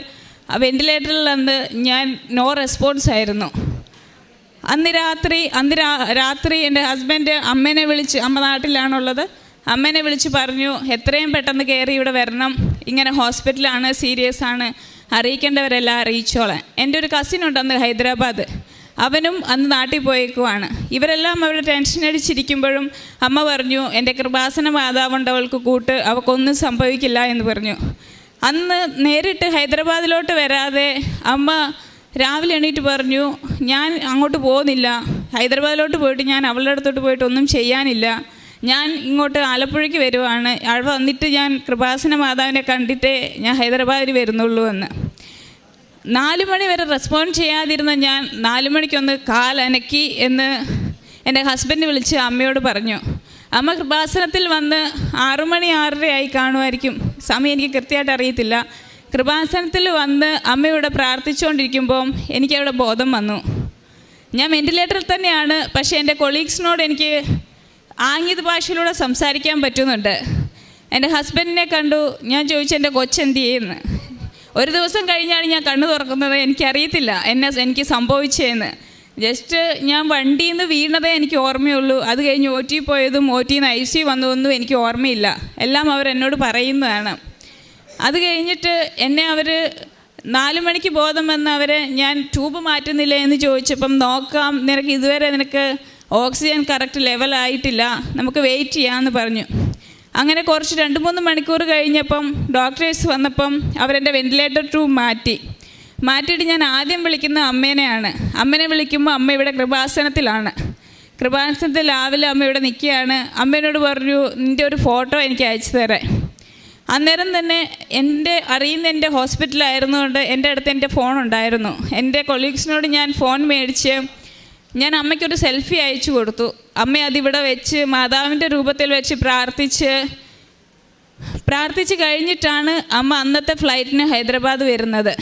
Speaker 3: വെന്റിലേറ്ററിൽ അന്ന് ഞാൻ നോ റെസ്പോൺസ് ആയിരുന്നു. അന്ന് രാത്രി അന്ന് രാത്രി എന്റെ ഹസ്ബൻഡ് അമ്മേനെ വിളിച്ച് അമ്മ നാട്ടിലാണുള്ളത്. അമ്മേനെ വിളിച്ച് പറഞ്ഞു എത്രയും പെട്ടെന്ന് കയറി ഇവിടെ വരണം. ഇങ്ങനെ ഹോസ്പിറ്റലാണ് സീരിയസ് ആണ്. അറിയിക്കേണ്ടവരെല്ലാം അറിയിച്ചോളാം എന്റെ ഒരു കസിൻ അന്ന് ഹൈദരാബാദ്. അവനും അന്ന് നാട്ടിൽ പോയേക്കുവാണ്. ഇവരെല്ലാം അവരുടെ ടെൻഷൻ അടിച്ചിരിക്കുമ്പോഴും അമ്മ പറഞ്ഞു എന്റെ കൃപാസന മാതാവുണ്ട് അവൾക്ക് കൂട്ട് അവൾക്കൊന്നും സംഭവിക്കില്ല എന്ന് പറഞ്ഞു. അന്ന് നേരിട്ട് ഹൈദരാബാദിലോട്ട് വരാതെ അമ്മ രാവിലെ എണീറ്റ് പറഞ്ഞു ഞാൻ അങ്ങോട്ട് പോകുന്നില്ല. ഹൈദരാബാദിലോട്ട് പോയിട്ട് ഞാൻ അവളുടെ അടുത്തോട്ട് പോയിട്ട് ഒന്നും ചെയ്യാനില്ല. ഞാൻ ഇങ്ങോട്ട് ആലപ്പുഴയ്ക്ക് വരുവാണ്. അവിടെ വന്നിട്ട് ഞാൻ കൃപാസന മാതാവിനെ കണ്ടിട്ടേ ഞാൻ ഹൈദരാബാദിൽ വരുന്നുള്ളൂ എന്ന്. നാല് മണി വരെ റെസ്പോണ്ട് ചെയ്യാതിരുന്ന ഞാൻ നാല് മണിക്കൊന്ന് കാലനക്കി എന്ന് എന്റെ ഹസ്ബൻഡ് വിളിച്ച് അമ്മയോട് പറഞ്ഞു. അമ്മ കൃപാസനത്തിൽ വന്ന് ആറു മണി ആറരയായി കാണുമായിരിക്കും. സമയം എനിക്ക് കൃത്യമായിട്ട് അറിയത്തില്ല. കൃപാസനത്തിൽ വന്ന് അമ്മയോട് പ്രാർത്ഥിച്ചുകൊണ്ടിരിക്കുമ്പോൾ എനിക്കവിടെ ബോധം വന്നു. ഞാൻ വെന്റിലേറ്ററിൽ തന്നെയാണ്. പക്ഷേ എന്റെ കൊളീഗ്സിനോട് എനിക്ക് ആംഗ്യ ഭാഷയിലൂടെ സംസാരിക്കാൻ പറ്റുന്നുണ്ട്. എന്റെ ഹസ്ബൻഡിനെ കണ്ടു. ഞാൻ ചോദിച്ചു എന്റെ കൊച്ചെന്ത് ചെയ്യുന്നു ഒരു ദിവസം കഴിഞ്ഞാണ് ഞാൻ കണ്ണു തുറക്കുന്നത്. എനിക്കറിയത്തില്ല. എന്നെ എനിക്ക് സംഭവിച്ചതെന്ന് ജസ്റ്റ് ഞാൻ വണ്ടിയിൽ നിന്ന് വീണതേ എനിക്ക് ഓർമ്മയുള്ളൂ. അത് കഴിഞ്ഞ് ഒ ടി പോയതും ഒ ടിന്ന് ഐ സി വന്നതൊന്നും എനിക്ക് ഓർമ്മയില്ല. എല്ലാം അവർ എന്നോട് പറയുന്നതാണ്. അത് കഴിഞ്ഞിട്ട് എന്നെ അവർ നാല് മണിക്ക് ബോധം വന്ന് അവരെ ഞാൻ ട്യൂബ് മാറ്റുന്നില്ല? എന്ന് ചോദിച്ചപ്പം നോക്കാം. നിനക്ക് ഇതുവരെ നിനക്ക് ഓക്സിജൻ കറക്റ്റ് ലെവലായിട്ടില്ല നമുക്ക് വെയിറ്റ് ചെയ്യാമെന്ന് പറഞ്ഞു. അങ്ങനെ കുറച്ച് രണ്ട് മൂന്ന് മണിക്കൂർ കഴിഞ്ഞപ്പം ഡോക്ടേഴ്സ് വന്നപ്പം അവരെന്റെ വെന്റിലേറ്റർ ട്യൂബ് മാറ്റി. മാറ്റിയിട്ട് ഞാൻ ആദ്യം വിളിക്കുന്ന അമ്മേനെയാണ്. അമ്മേനെ വിളിക്കുമ്പോൾ അമ്മ ഇവിടെ കൃപാസനത്തിലാണ്. കൃപാസനത്തിൽ രാവിലെ അമ്മ ഇവിടെ നിൽക്കുകയാണ്. അമ്മേനോട് പറഞ്ഞു നിന്റെ ഒരു ഫോട്ടോ എനിക്ക് അയച്ചു തരാൻ. അന്നേരം തന്നെ എന്റെ അറിയുന്ന എന്റെ ഹോസ്പിറ്റലായിരുന്നുകൊണ്ട് എന്റെ അടുത്ത് എന്റെ ഫോൺ ഉണ്ടായിരുന്നു. എന്റെ കൊളീഗ്സിനോട് ഞാൻ ഫോൺ മേടിച്ച് ഞാൻ അമ്മയ്ക്കൊരു സെൽഫി അയച്ചു കൊടുത്തു. അമ്മ അതിവിടെ വെച്ച് മാതാവിന്റെ രൂപത്തിൽ വെച്ച് പ്രാർത്ഥിച്ച് പ്രാർത്ഥിച്ച് കഴിഞ്ഞിട്ടാണ് അമ്മ അന്നത്തെ ഫ്ലൈറ്റിന് ഹൈദരാബാദ് വരുന്നത്.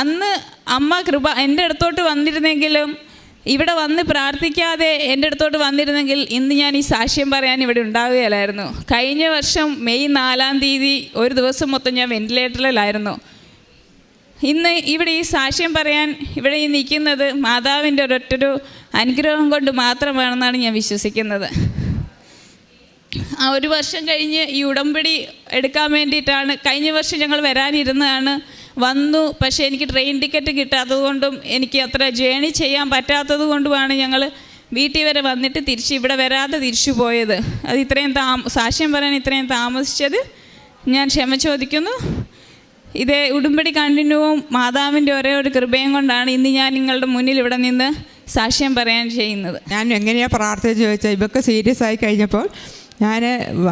Speaker 3: അന്ന് അമ്മ കൃപ എന്റെ അടുത്തോട്ട് വന്നിരുന്നെങ്കിലും ഇവിടെ വന്ന് പ്രാർത്ഥിക്കാതെ എന്റെ അടുത്തോട്ട് വന്നിരുന്നെങ്കിൽ ഇന്ന് ഞാൻ ഈ സാക്ഷ്യം പറയാൻ ഇവിടെ ഉണ്ടാവുകയില്ലായിരുന്നു. കഴിഞ്ഞ വർഷം മെയ് നാലാം തീയതി ഒരു ദിവസം മൊത്തം ഞാൻ വെന്റിലേറ്ററിലായിരുന്നു ഇന്ന് ഇവിടെ ഈ സാക്ഷ്യം പറയാൻ ഇവിടെ ഈ നിൽക്കുന്നത് മാതാവിന്റെ ഒരൊറ്റൊരു അനുഗ്രഹം കൊണ്ട് മാത്രമാണെന്നാണ് ഞാൻ വിശ്വസിക്കുന്നത്. ആ ഒരു വർഷം കഴിഞ്ഞ് ഈ ഉടമ്പടി എടുക്കാൻ വേണ്ടിയിട്ടാണ് കഴിഞ്ഞ വർഷം ഞങ്ങൾ വരാനിരുന്നതാണ്. വന്നു പക്ഷേ എനിക്ക് ട്രെയിൻ ടിക്കറ്റ് കിട്ടാത്തതുകൊണ്ടും എനിക്ക് അത്ര ജേണി ചെയ്യാൻ പറ്റാത്തത് കൊണ്ടുമാണ് ഞങ്ങൾ വീട്ടിൽ വരെ വന്നിട്ട് തിരിച്ച് ഇവിടെ വരാതെ തിരിച്ചു പോയത്. അത് ഇത്രയും താമ സാക്ഷ്യം പറയാൻ ഇത്രയും താമസിച്ചത് ഞാൻ ക്ഷമ ചോദിക്കുന്നു. ഇതേ ഉടുമ്പടി കണ്ടിന്യൂവും മാതാവിന്റെ ഒരേ ഒരു കൃപയും കൊണ്ടാണ് ഇന്ന് ഞാൻ നിങ്ങളുടെ മുന്നിൽ ഇവിടെ നിന്ന് സാക്ഷ്യം പറയാൻ ചെയ്യുന്നത്.
Speaker 1: ഞാൻ എങ്ങനെയാണ് പ്രാർത്ഥിച്ചു ചോദിച്ചാൽ ഇവർക്ക് സീരിയസ് ആയി കഴിഞ്ഞപ്പോൾ ഞാൻ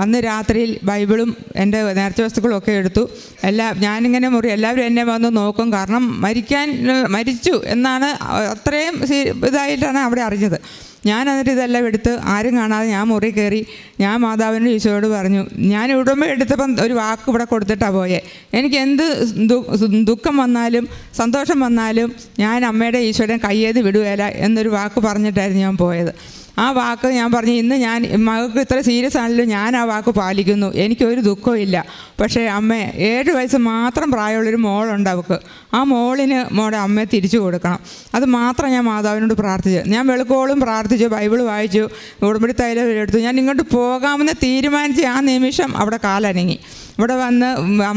Speaker 1: അന്ന് രാത്രിയിൽ ബൈബിളും എന്റെ നേർച്ച വസ്തുക്കളും ഒക്കെ എടുത്തു. എല്ലാ ഞാനിങ്ങനെ മുറി എല്ലാവരും എന്നെ വന്ന് നോക്കും. കാരണം മരിക്കാൻ മരിച്ചു എന്നാണ് അത്രയും ഇതായിട്ടാണ് അവിടെ അറിഞ്ഞത്. ഞാൻ എന്നിട്ട് ഇതെല്ലാം എടുത്ത് ആരും കാണാതെ ഞാൻ മുറി കയറി ഞാൻ മാതാവിന്റെ ഈശോയോട് പറഞ്ഞു ഞാൻ ഉടമ എടുത്തപ്പം ഒരു വാക്ക് ഇവിടെ കൊടുത്തിട്ടാണ് പോയേ. എനിക്ക് എന്ത് ദുഃഖം വന്നാലും സന്തോഷം വന്നാലും ഞാൻ അമ്മയുടെ ഈശോയുടെ കയ്യേത് വിടുകയില്ല എന്നൊരു വാക്ക് പറഞ്ഞിട്ടായിരുന്നു ഞാൻ പോയത്. ആ വാക്ക് ഞാൻ പറഞ്ഞു ഇന്ന് ഞാൻ മകൾക്ക് ഇത്ര സീരിയസ് ആണല്ലോ ഞാൻ ആ വാക്ക് പാലിക്കുന്നു. എനിക്കൊരു ദുഃഖവും ഇല്ല. പക്ഷേ അമ്മ ഏഴ് വയസ്സ് മാത്രം പ്രായമുള്ളൊരു മോളുണ്ട് അവൾക്ക്. ആ മോളിന് മോടെ അമ്മയെ തിരിച്ചു കൊടുക്കണം. അത് മാത്രം ഞാൻ മാതാവിനോട് പ്രാർത്ഥിച്ചു. ഞാൻ വെളുക്കോളും പ്രാർത്ഥിച്ചു ബൈബിൾ വായിച്ചു ഉടമ്പടി തൈലം എടുത്തു. ഞാൻ ഇങ്ങോട്ട് പോകാമെന്ന് തീരുമാനിച്ച് ആ നിമിഷം അവിടെ കാലനങ്ങി. ഇവിടെ വന്ന്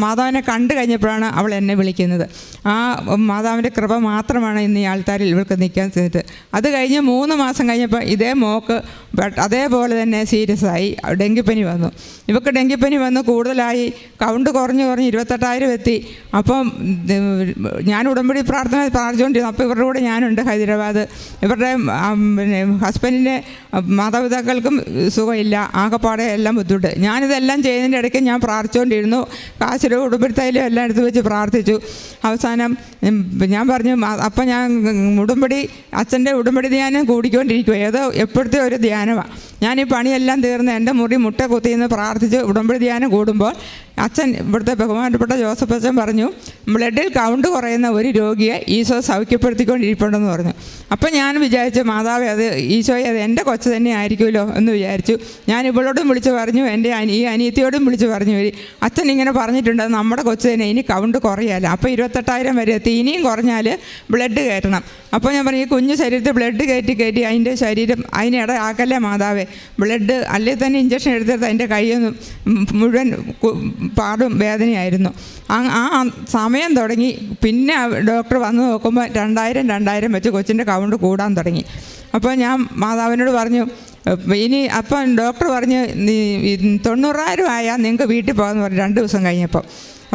Speaker 1: മാതാവിനെ കണ്ടു കഴിഞ്ഞപ്പോഴാണ് അവൾ എന്നെ വിളിക്കുന്നത്. ആ മാതാവിന്റെ കൃപ മാത്രമാണ് ഇന്ന് ഈ ആൾക്കാരിൽ ഇവൾക്ക് നിൽക്കാൻ ചെയ്തിട്ട് അത് കഴിഞ്ഞ് മൂന്ന് മാസം കഴിഞ്ഞപ്പോൾ ഇതേ മോക്ക് അതേപോലെ തന്നെ സീരിയസ് ആയി. ഡെങ്കിപ്പനി വന്നു. ഇവർക്ക് ഡെങ്കിപ്പനി വന്ന് കൂടുതലായി കൗണ്ട് കുറഞ്ഞ് കുറഞ്ഞ് ഇരുപത്തെട്ടായിരം എത്തി. അപ്പം ഞാൻ ഉടമ്പടി പ്രാർത്ഥന പ്രാർത്ഥിച്ചുകൊണ്ടിരുന്നു. അപ്പോൾ ഇവരുടെ കൂടെ ഞാനുണ്ട് ഹൈദരാബാദ്. ഇവരുടെ പിന്നെ ഹസ്ബൻഡിന്റെ മാതാപിതാക്കൾക്കും സുഖമില്ല. ആകെപ്പാടെ എല്ലാം ബുദ്ധിമുട്ട്. ഞാനിതെല്ലാം ചെയ്യുന്നതിന്റെ ഇടയ്ക്ക് ഞാൻ പ്രാർത്ഥിച്ചുകൊണ്ട് പ്രാർത്ഥിച്ചുകൊണ്ടിരുന്നു കാശിലും ഉടുമ്പടിത്തൈലും എല്ലാം എടുത്ത് വെച്ച് പ്രാർത്ഥിച്ചു. അവസാനം ഞാൻ പറഞ്ഞു "മാ- അപ്പം ഞാൻ ഉടുമ്പടി അച്ഛന്റെ ഉടുമ്പടി ധ്യാനം കൂടിക്കൊണ്ടിരിക്കുക ഏതോ എപ്പോഴത്തെ ഒരു ധ്യാനമാണ് ഞാൻ ഈ പണിയെല്ലാം തീർന്ന് എന്റെ മുറി മുട്ട കുത്തിയെന്ന് പ്രാർത്ഥിച്ച് ഉടമ്പടി ധ്യാനം കൂടുമ്പോൾ അച്ഛൻ ഇവിടുത്തെ ബഹുമാനപ്പെട്ട ജോസഫ് അച്ഛൻ പറഞ്ഞു ബ്ലഡിൽ കൗണ്ട് കുറയുന്ന ഒരു രോഗിയെ ഈശോ സൗഖ്യപ്പെടുത്തിക്കൊണ്ടിരിപ്പുണ്ടെന്ന് പറഞ്ഞു. അപ്പം ഞാൻ വിചാരിച്ചു മാതാവേ അത് ഈശോയെ അത് എന്റെ കൊച്ചു തന്നെ ആയിരിക്കുമല്ലോ എന്ന് വിചാരിച്ചു. ഞാൻ ഇവളോടും വിളിച്ച് പറഞ്ഞു എന്റെ അനി ഈ അനിയത്തിയോടും വിളിച്ച് പറഞ്ഞു "ഇവർ അച്ഛൻ ഇങ്ങനെ പറഞ്ഞിട്ടുണ്ട് നമ്മുടെ കൊച്ചിനെ ഇനി കൗണ്ട് കുറയല്ല. അപ്പോൾ ഇരുപത്തെട്ടായിരം വരെ എത്തി. ഇനിയും കുറഞ്ഞാൽ ബ്ലഡ് കയറ്റണം. അപ്പോൾ ഞാൻ പറഞ്ഞു ഈ കുഞ്ഞു ശരീരത്തിൽ ബ്ലഡ് കയറ്റി കയറ്റി അതിന്റെ ശരീരം അതിനിട ആക്കല്ലേ മാതാവേ? ബ്ലഡ് അല്ലെങ്കിൽ തന്നെ ഇഞ്ചക്ഷൻ എടുത്തിട്ട് അതിന്റെ കൈയൊന്നും മുഴുവൻ പാടും വേദനയായിരുന്നു. ആ സമയം തുടങ്ങി. പിന്നെ ഡോക്ടർ വന്ന് നോക്കുമ്പോൾ രണ്ടായിരം രണ്ടായിരം വെച്ച് കൊച്ചിന്റെ കൗണ്ട് കൂടാൻ തുടങ്ങി. അപ്പോൾ ഞാൻ മാതാവിനോട് പറഞ്ഞു ഇനി അപ്പം ഡോക്ടർ പറഞ്ഞു നീ തൊണ്ണൂറായിരം ആയാൽ നിങ്ങൾക്ക് വീട്ടിൽ പോകാമെന്ന് പറഞ്ഞു രണ്ട് ദിവസം കഴിഞ്ഞപ്പോൾ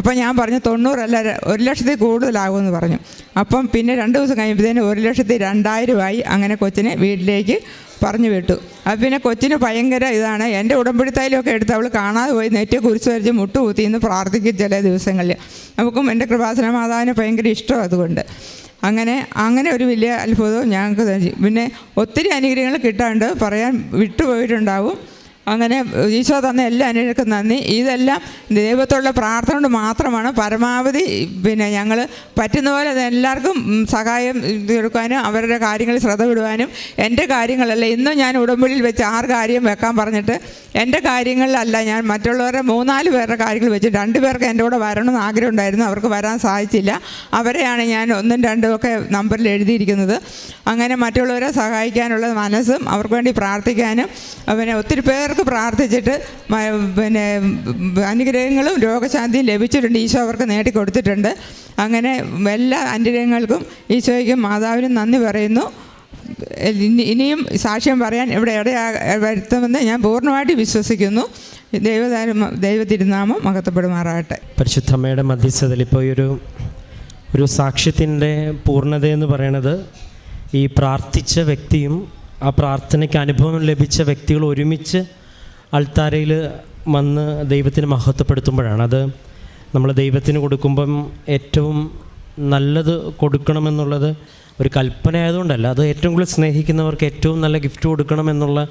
Speaker 1: അപ്പോൾ ഞാൻ പറഞ്ഞു തൊണ്ണൂറല്ല ഒരു ലക്ഷത്തിൽ കൂടുതലാകുമെന്ന് പറഞ്ഞു. അപ്പം പിന്നെ രണ്ട് ദിവസം കഴിയുമ്പോഴത്തേന് ഒരു ലക്ഷത്തി രണ്ടായിരമായി അങ്ങനെ കൊച്ചിനെ വീട്ടിലേക്ക് പറഞ്ഞു വിട്ടു. അപ്പം പിന്നെ കൊച്ചിന് ഭയങ്കര ഇതാണ്. എന്റെ ഉടമ്പടിത്തായാലൊക്കെ എടുത്ത് അവൾ കാണാതെ പോയി നെറ്റ് കുറിച്ച് വരച്ച് മുട്ടുകൂത്തി എന്ന് പ്രാർത്ഥിക്കും ചില ദിവസങ്ങളിൽ. നമുക്കും എന്റെ കൃപാസന മാതാവിന് ഭയങ്കര ഇഷ്ടം അതുകൊണ്ട്. അങ്ങനെ അങ്ങനെ ഒരു വലിയ അത്ഭുതവും ഞങ്ങൾക്ക് തന്നെ. പിന്നെ ഒത്തിരി അനുഗ്രഹങ്ങൾ കിട്ടാണ്ട് പറയാൻ വിട്ടുപോയിട്ടുണ്ടാവും അങ്ങനെ ഈശോ തന്ന എല്ലാ അനുഗ്രഹങ്ങൾക്കും നന്ദി. ഇതെല്ലാം ദൈവത്തോടുള്ള പ്രാർത്ഥന കൊണ്ട് മാത്രമാണ്. പരമാവധി പിന്നെ ഞങ്ങൾ പറ്റുന്ന പോലെ എല്ലാവർക്കും സഹായം കൊടുക്കാനും അവരുടെ കാര്യങ്ങളിൽ ശ്രദ്ധ വിടുവാനും. എന്റെ കാര്യങ്ങളല്ല ഇന്നും ഞാൻ ഉടമ്പടിയിൽ വെച്ച് ആറ് കാര്യം വെക്കാൻ പറഞ്ഞിട്ട് എന്റെ കാര്യങ്ങളിലല്ല ഞാൻ മറ്റുള്ളവരുടെ മൂന്നാൽ പേരുടെ കാര്യങ്ങൾ വെച്ച് രണ്ട് പേർക്ക് എന്റെ കൂടെ വരണമെന്ന് ആഗ്രഹം ഉണ്ടായിരുന്നു അവർക്ക് വരാൻ സാധിച്ചില്ല. അവരെയാണ് ഞാൻ ഒന്നും രണ്ടും ഒക്കെ നമ്പറിൽ എഴുതിയിരിക്കുന്നത്. അങ്ങനെ മറ്റുള്ളവരെ സഹായിക്കാനുള്ള മനസ്സും അവർക്ക് വേണ്ടി പ്രാർത്ഥിക്കാനും പിന്നെ ഒത്തിരി പേർക്ക് പ്രാർത്ഥിച്ചിട്ട് പിന്നെ അനുഗ്രഹങ്ങളും രോഗശാന്തിയും ലഭിച്ചിട്ടുണ്ട്. ഈശോ അവർക്ക് നേടിക്കൊടുത്തിട്ടുണ്ട്. അങ്ങനെ എല്ലാ അനുഗ്രഹങ്ങൾക്കും ഈശോയ്ക്കും മാതാവിനും നന്ദി പറയുന്നു. ഇനിയും സാക്ഷ്യം പറയാൻ ഇവിടെ ഇടയാ വരുത്തുമെന്ന് ഞാൻ പൂർണമായിട്ട് വിശ്വസിക്കുന്നു. ദൈവതാര ദൈവ തിരുനാമം മഹത്വപ്പെടുമാറാകട്ടെ.
Speaker 4: പരിശുദ്ധമ്മയുടെ മധ്യസ്ഥതയിൽ ഇപ്പോൾ ഒരു ഒരു സാക്ഷ്യത്തിന്റെ പൂർണതയെന്ന് പറയണത് ഈ പ്രാർത്ഥിച്ച വ്യക്തിയും ആ പ്രാർത്ഥനയ്ക്ക് അനുഭവം ലഭിച്ച വ്യക്തികൾ ഒരുമിച്ച് അൾത്താരയിൽ വന്ന് ദൈവത്തിന് മഹത്വപ്പെടുത്തുമ്പോഴാണ്. അത് നമ്മൾ ദൈവത്തിന് കൊടുക്കുമ്പം ഏറ്റവും നല്ലത് കൊടുക്കണമെന്നുള്ളത് ഒരു കൽപ്പന ആയതുകൊണ്ടല്ല അത് ഏറ്റവും കൂടുതൽ സ്നേഹിക്കുന്നവർക്ക് ഏറ്റവും നല്ല ഗിഫ്റ്റ് കൊടുക്കണമെന്നുള്ള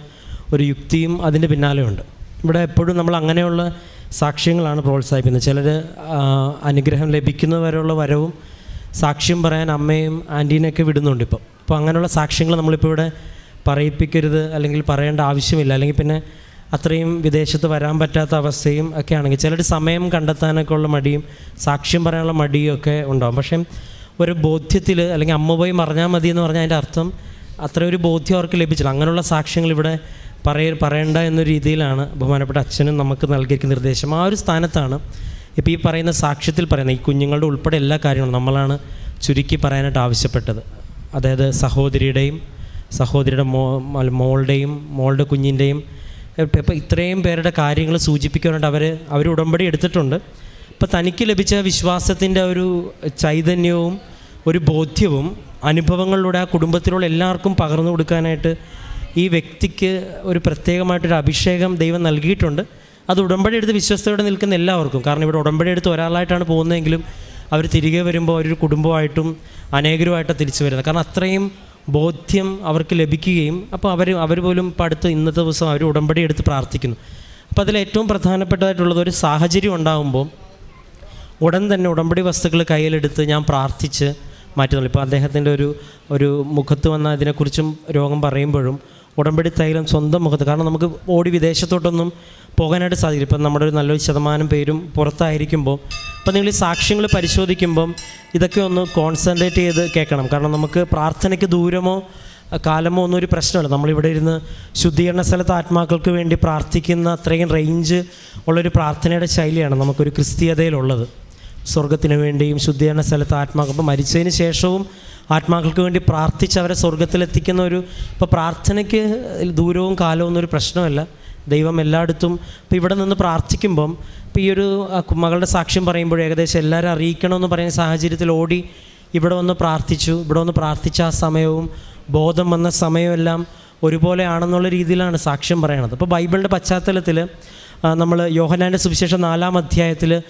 Speaker 4: ഒരു യുക്തിയും അതിന്റെ പിന്നാലെയുണ്ട്. ഇവിടെ എപ്പോഴും നമ്മൾ അങ്ങനെയുള്ള സാക്ഷ്യങ്ങളാണ് പ്രോത്സാഹിപ്പിക്കുന്നത്. ചിലർ അനുഗ്രഹം ലഭിക്കുന്നവരെയുള്ള വരവും സാക്ഷ്യം പറയാൻ അമ്മയും ആന്റീനെയൊക്കെ വിടുന്നുണ്ട് ഇപ്പോൾ അപ്പോൾ അങ്ങനെയുള്ള സാക്ഷ്യങ്ങൾ നമ്മളിപ്പോൾ ഇവിടെ പറയിപ്പിക്കരുത് അല്ലെങ്കിൽ പറയേണ്ട ആവശ്യമില്ല. അല്ലെങ്കിൽ പിന്നെ അത്രയും വിദേശത്ത് വരാൻ പറ്റാത്ത അവസ്ഥയും ഒക്കെ ആണെങ്കിൽ ചിലർ സമയം കണ്ടെത്താനൊക്കെ ഉള്ള മടിയും സാക്ഷ്യം പറയാനുള്ള മടിയും ഒക്കെ ഉണ്ടാകും പക്ഷേ ഒരു ബോധ്യത്തിൽ അല്ലെങ്കിൽ അമ്മ പോയി മറിഞ്ഞാൽ മതി എന്ന് പറഞ്ഞാൽ അതിന്റെ അർത്ഥം അത്ര ഒരു ബോധ്യം അവർക്ക് ലഭിച്ചില്ല. അങ്ങനെയുള്ള സാക്ഷ്യങ്ങൾ ഇവിടെ പറയ പറയേണ്ട എന്ന രീതിയിലാണ് ബഹുമാനപ്പെട്ട അച്ഛനും നമുക്ക് നൽകിയിരിക്കുന്ന നിർദ്ദേശം. ആ ഒരു സ്ഥാനത്താണ് ഇപ്പോൾ ഈ പറയുന്ന സാക്ഷ്യത്തിൽ പറയുന്ന ഈ കുഞ്ഞുങ്ങളുടെ ഉൾപ്പെടെ എല്ലാ കാര്യങ്ങളും നമ്മളാണ് ചുരുക്കി പറയാനായിട്ട് ആവശ്യപ്പെട്ടത്. അതായത് സഹോദരിയുടെയും സഹോദരിയുടെ മോ മോളുടെയും മോളുടെ കുഞ്ഞിന്റെയും ഇപ്പോൾ ഇത്രയും പേരുടെ കാര്യങ്ങൾ സൂചിപ്പിക്കാനായിട്ട് അവർ അവർ ഉടമ്പടി എടുത്തിട്ടുണ്ട്. ഇപ്പോൾ തനിക്ക് ലഭിച്ച വിശ്വാസത്തിന്റെ ഒരു ചൈതന്യവും ഒരു ബോധ്യവും അനുഭവങ്ങളിലൂടെ ആ കുടുംബത്തിലുള്ള എല്ലാവർക്കും പകർന്നു കൊടുക്കാനായിട്ട് ഈ വ്യക്തിക്ക് ഒരു പ്രത്യേകമായിട്ടൊരു അഭിഷേകം ദൈവം നൽകിയിട്ടുണ്ട്. അത് ഉടമ്പടി എടുത്ത് വിശ്വസ്തയോടെ നിൽക്കുന്ന എല്ലാവർക്കും. കാരണം ഇവിടെ ഉടമ്പടി എടുത്ത് ഒരാളായിട്ടാണ് പോകുന്നതെങ്കിലും അവർ തിരികെ വരുമ്പോൾ അവരൊരു കുടുംബമായിട്ടും അനേകരുമായിട്ടാണ് തിരിച്ചു വരുന്നത്. കാരണം അത്രയും ബോധ്യം അവർക്ക് ലഭിക്കുകയും അപ്പോൾ അവർ അവർ പോലും ഇപ്പോൾ അടുത്ത് ഇന്നത്തെ ദിവസം അവർ ഉടമ്പടി എടുത്ത് പ്രാർത്ഥിക്കുന്നു. അപ്പോൾ അതിൽ ഏറ്റവും പ്രധാനപ്പെട്ടതായിട്ടുള്ളത് ഒരു സാഹചര്യം ഉണ്ടാകുമ്പോൾ ഉടൻ തന്നെ ഉടമ്പടി വസ്തുക്കൾ കയ്യിലെടുത്ത് ഞാൻ പ്രാർത്ഥിച്ച് മാറ്റുന്നുള്ളൂ ഇപ്പോൾ അദ്ദേഹത്തിന്റെ ഒരു ഒരു മുഖത്ത് വന്ന അതിനെക്കുറിച്ചും രോഗം പറയുമ്പോഴും ഉടമ്പടി തൈലം സ്വന്തം മുഖത്ത്. കാരണം നമുക്ക് ഓടി വിദേശത്തോട്ടൊന്നും പോകാനായിട്ട് സാധിക്കും ഇപ്പം നമ്മുടെ ഒരു നല്ലൊരു ശതമാനം പേരും പുറത്തായിരിക്കുമ്പോൾ അപ്പം നിങ്ങൾ ഈ സാക്ഷ്യങ്ങൾ പരിശോധിക്കുമ്പം ഇതൊക്കെ ഒന്ന് കോൺസെൻട്രേറ്റ് ചെയ്ത് കേൾക്കണം. കാരണം നമുക്ക് പ്രാർത്ഥനയ്ക്ക് ദൂരമോ കാലമോ ഒന്നും ഒരു പ്രശ്നമല്ല. നമ്മളിവിടെ ഇരുന്ന് ശുദ്ധീകരണ സ്ഥലത്ത് ആത്മാക്കൾക്ക് വേണ്ടി പ്രാർത്ഥിക്കുന്ന അത്രയും റേഞ്ച് ഉള്ളൊരു പ്രാർത്ഥനയുടെ ശൈലിയാണ് നമുക്കൊരു ക്രിസ്തീയതയിലുള്ളത്. സ്വർഗത്തിന് വേണ്ടിയും ശുദ്ധീകരണ സ്ഥലത്ത് ആത്മാക്കൾ മരിച്ചതിന് ശേഷവും ആത്മാക്കൾക്ക് വേണ്ടി പ്രാർത്ഥിച്ച് അവരെ സ്വർഗത്തിലെത്തിക്കുന്ന ഒരു ഇപ്പോൾ പ്രാർത്ഥനയ്ക്ക് ദൂരവും കാലവും ഒന്നും ഒരു പ്രശ്നമല്ല. ദൈവം എല്ലായിടത്തും ഇപ്പോൾ ഇവിടെ നിന്ന് പ്രാർത്ഥിക്കുമ്പം ഇപ്പോൾ ഈ ഒരു മകളുടെ സാക്ഷ്യം പറയുമ്പോൾ ഏകദേശം എല്ലാവരും അറിയിക്കണമെന്ന് പറയുന്ന സാഹചര്യത്തിൽ ഓടി ഇവിടെ വന്ന് പ്രാർത്ഥിച്ചു. ഇവിടെ വന്ന് പ്രാർത്ഥിച്ച ആ സമയവും ബോധം വന്ന സമയമെല്ലാം ഒരുപോലെ ആണെന്നുള്ള രീതിയിലാണ് സാക്ഷ്യം പറയണത്. അപ്പോൾ ബൈബിളിന്റെ പശ്ചാത്തലത്തിൽ നമ്മൾ യോഹനാന്റെ സുവിശേഷം നാലാം അധ്യായത്തിൽ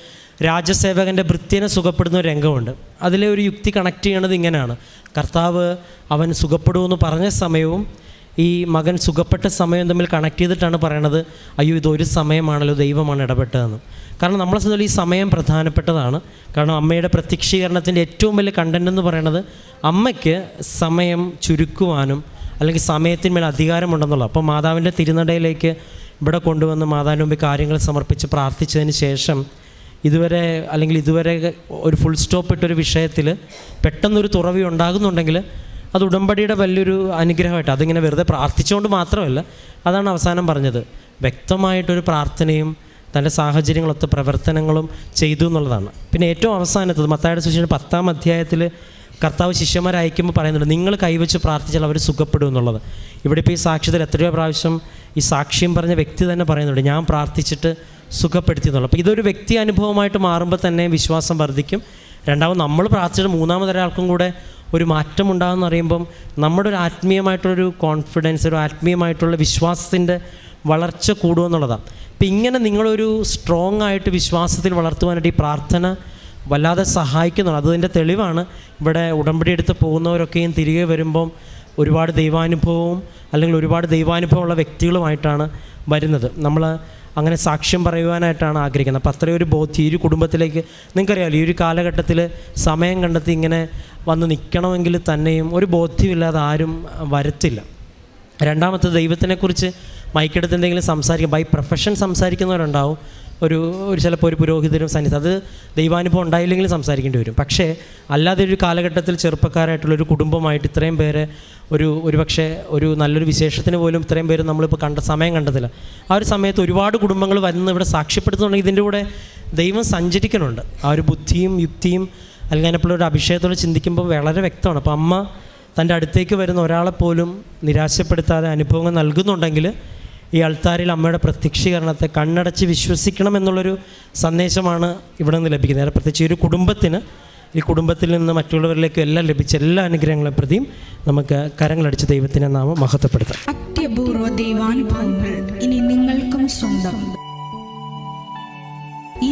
Speaker 4: രാജസേവകന്റെ ഭൃത്യനെ സുഖപ്പെടുന്ന ഒരു രംഗമുണ്ട്. അതിലെ ഒരു യുക്തി കണക്ട് ചെയ്യണത് ഇങ്ങനെയാണ്. കർത്താവ് അവൻ സുഖപ്പെടുമെന്ന് പറഞ്ഞ സമയവും ഈ മകൻ സുഖപ്പെട്ട സമയം തമ്മിൽ കണക്ട് ചെയ്തിട്ടാണ് പറയണത് അയ്യോ ഇതൊരു സമയമാണല്ലോ ദൈവമാണ് ഇടപെട്ടതെന്ന്. കാരണം നമ്മളെ സംബന്ധിച്ച് ഈ സമയം പ്രധാനപ്പെട്ടതാണ്. കാരണം അമ്മയുടെ പ്രത്യക്ഷീകരണത്തിന്റെ ഏറ്റവും വലിയ കണ്ടന്റ് എന്ന് പറയുന്നത് അമ്മയ്ക്ക് സമയം ചുരുക്കുവാനും അല്ലെങ്കിൽ സമയത്തിന്മേൽ അധികാരമുണ്ടെന്നുള്ളത് അപ്പോൾ മാതാവിന്റെ തിരുനടയിലേക്ക് ഇവിടെ കൊണ്ടുവന്ന് മാതാവിന് മുമ്പ് കാര്യങ്ങൾ സമർപ്പിച്ച് പ്രാർത്ഥിച്ചതിന് ശേഷം ഇതുവരെ അല്ലെങ്കിൽ ഇതുവരെ ഒരു ഫുൾ സ്റ്റോപ്പ് ഇട്ടൊരു വിഷയത്തിൽ പെട്ടെന്നൊരു തുറവി ഉണ്ടാകുന്നുണ്ടെങ്കിൽ അത് ഉടമ്പടിയുടെ വലിയൊരു അനുഗ്രഹമായിട്ട് അതിങ്ങനെ വെറുതെ പ്രാർത്ഥിച്ചുകൊണ്ട് മാത്രമല്ല അതാണ് അവസാനം പറഞ്ഞത്. വ്യക്തമായിട്ടൊരു പ്രാർത്ഥനയും തന്റെ സാഹചര്യങ്ങളൊത്ത പ്രവർത്തനങ്ങളും ചെയ്തു എന്നുള്ളതാണ്. പിന്നെ ഏറ്റവും അവസാനത്തത് മത്തായുടെ സുശേഷം പത്താം അധ്യായത്തിൽ കർത്താവ് ശിഷ്യന്മാരെ അയക്കുമ്പോൾ പറയുന്നുണ്ട് നിങ്ങൾ കൈവച്ച് പ്രാർത്ഥിച്ചാൽ അവർ സുഖപ്പെടും എന്നുള്ളത്. ഇവിടെ ഇപ്പോൾ ഈ സാക്ഷ്യത്തിൽ എത്രയോ പ്രാവശ്യം ഈ സാക്ഷ്യം പറഞ്ഞ വ്യക്തി തന്നെ പറയുന്നുണ്ട് ഞാൻ പ്രാർത്ഥിച്ചിട്ട് സുഖപ്പെടുത്തി എന്നുള്ളത്. അപ്പോൾ ഇതൊരു വ്യക്തി അനുഭവമായിട്ട് മാറുമ്പോൾ തന്നെ വിശ്വാസം വർദ്ധിക്കും. രണ്ടാമത് നമ്മൾ പ്രാർത്ഥിച്ചിട്ട് മൂന്നാമതൊരാൾക്കും കൂടെ ഒരു മാറ്റം ഉണ്ടാകുമെന്ന് അറിയുമ്പം നമ്മുടെ ഒരു ആത്മീയമായിട്ടുള്ളൊരു കോൺഫിഡൻസ് ഒരു ആത്മീയമായിട്ടുള്ള വിശ്വാസത്തിന്റെ വളർച്ച കൂടുമെന്നുള്ളതാണ് അപ്പം ഇങ്ങനെ നിങ്ങളൊരു സ്ട്രോങ് ആയിട്ട് വിശ്വാസത്തിൽ വളർത്തുവാനായിട്ട് ഈ പ്രാർത്ഥന വല്ലാതെ സഹായിക്കുന്നുണ്ട്. അതിന്റെ തെളിവാണ്. ഇവിടെ ഉടമ്പടി എടുത്ത് പോകുന്നവരൊക്കെയും തിരികെ വരുമ്പം ഒരുപാട് ദൈവാനുഭവവും അല്ലെങ്കിൽ ഒരുപാട് ദൈവാനുഭവമുള്ള വ്യക്തികളുമായിട്ടാണ് വരുന്നത്. നമ്മൾ അങ്ങനെ സാക്ഷ്യം പറയുവാനായിട്ടാണ് ആഗ്രഹിക്കുന്നത്. അപ്പോൾ അത്രയും ഒരു ബോധ്യം ഈ ഒരു കുടുംബത്തിലേക്ക് നിങ്ങൾക്കറിയാമല്ലോ ഈ ഒരു കാലഘട്ടത്തിൽ സമയം കണ്ടെത്തി ഇങ്ങനെ വന്ന് നിൽക്കണമെങ്കിൽ തന്നെയും ഒരു ബോധ്യമില്ലാതെ ആരും വരത്തില്ല. രണ്ടാമത്തെ ദൈവത്തിനെക്കുറിച്ച് മൈക്കെടുത്ത് എന്തെങ്കിലും സംസാരിക്കും. ബൈ പ്രൊഫഷൻ സംസാരിക്കുന്നവരുണ്ടാവും. ഒരു ഒരു ചിലപ്പോൾ ഒരു പുരോഹിതരും സന്നിധി അത് ദൈവാനുഭവം ഉണ്ടായില്ലെങ്കിലും സംസാരിക്കേണ്ടി വരും. പക്ഷേ അല്ലാതെ ഒരു കാലഘട്ടത്തിൽ ചെറുപ്പക്കാരായിട്ടുള്ള ഒരു കുടുംബമായിട്ട് ഇത്രയും പേരെ ഒരു ഒരു പക്ഷേ ഒരു നല്ലൊരു വിശേഷത്തിന് പോലും ഇത്രയും പേര് നമ്മളിപ്പോൾ കണ്ട സമയം കണ്ടതില്ല. ആ ഒരു സമയത്ത് ഒരുപാട് കുടുംബങ്ങൾ വന്ന് ഇവിടെ സാക്ഷ്യപ്പെടുത്തുന്നുണ്ടെങ്കിൽ ഇതിന്റെ കൂടെ ദൈവം സഞ്ചരിക്കുന്നുണ്ട്. ആ ഒരു ബുദ്ധിയും യുക്തിയും അല്ലെങ്കിൽ അതിനെപ്പോലെ ഒരു അഭിഷേകത്തോട് ചിന്തിക്കുമ്പോൾ വളരെ വ്യക്തമാണ്. അപ്പോൾ അമ്മ തന്റെ അടുത്തേക്ക് വരുന്ന ഒരാളെപ്പോലും നിരാശപ്പെടുത്താതെ അനുഭവങ്ങൾ നൽകുന്നുണ്ടെങ്കിൽ ഈ അൾത്താരിൽ അമ്മയുടെ പ്രത്യക്ഷീകരണത്തെ കണ്ണടച്ച് വിശ്വസിക്കണം എന്നുള്ളൊരു സന്ദേശമാണ് ഇവിടെ നിന്ന് ലഭിക്കുന്നത്. പ്രത്യേകിച്ച് ഒരു കുടുംബത്തിന് ഈ കുടുംബത്തിൽ നിന്ന് മറ്റുള്ളവരിലേക്കും എല്ലാം ലഭിച്ച എല്ലാ അനുഗ്രഹങ്ങളെ പ്രതിയും നമുക്ക് കരങ്ങളടിച്ച് ദൈവത്തിന്റെ നാമം മഹത്വപ്പെടുത്താം.
Speaker 5: അത്യപൂർവ ദൈവാനുഭവങ്ങൾ ഇനി നിങ്ങൾക്കും സ്വന്തം. ഈ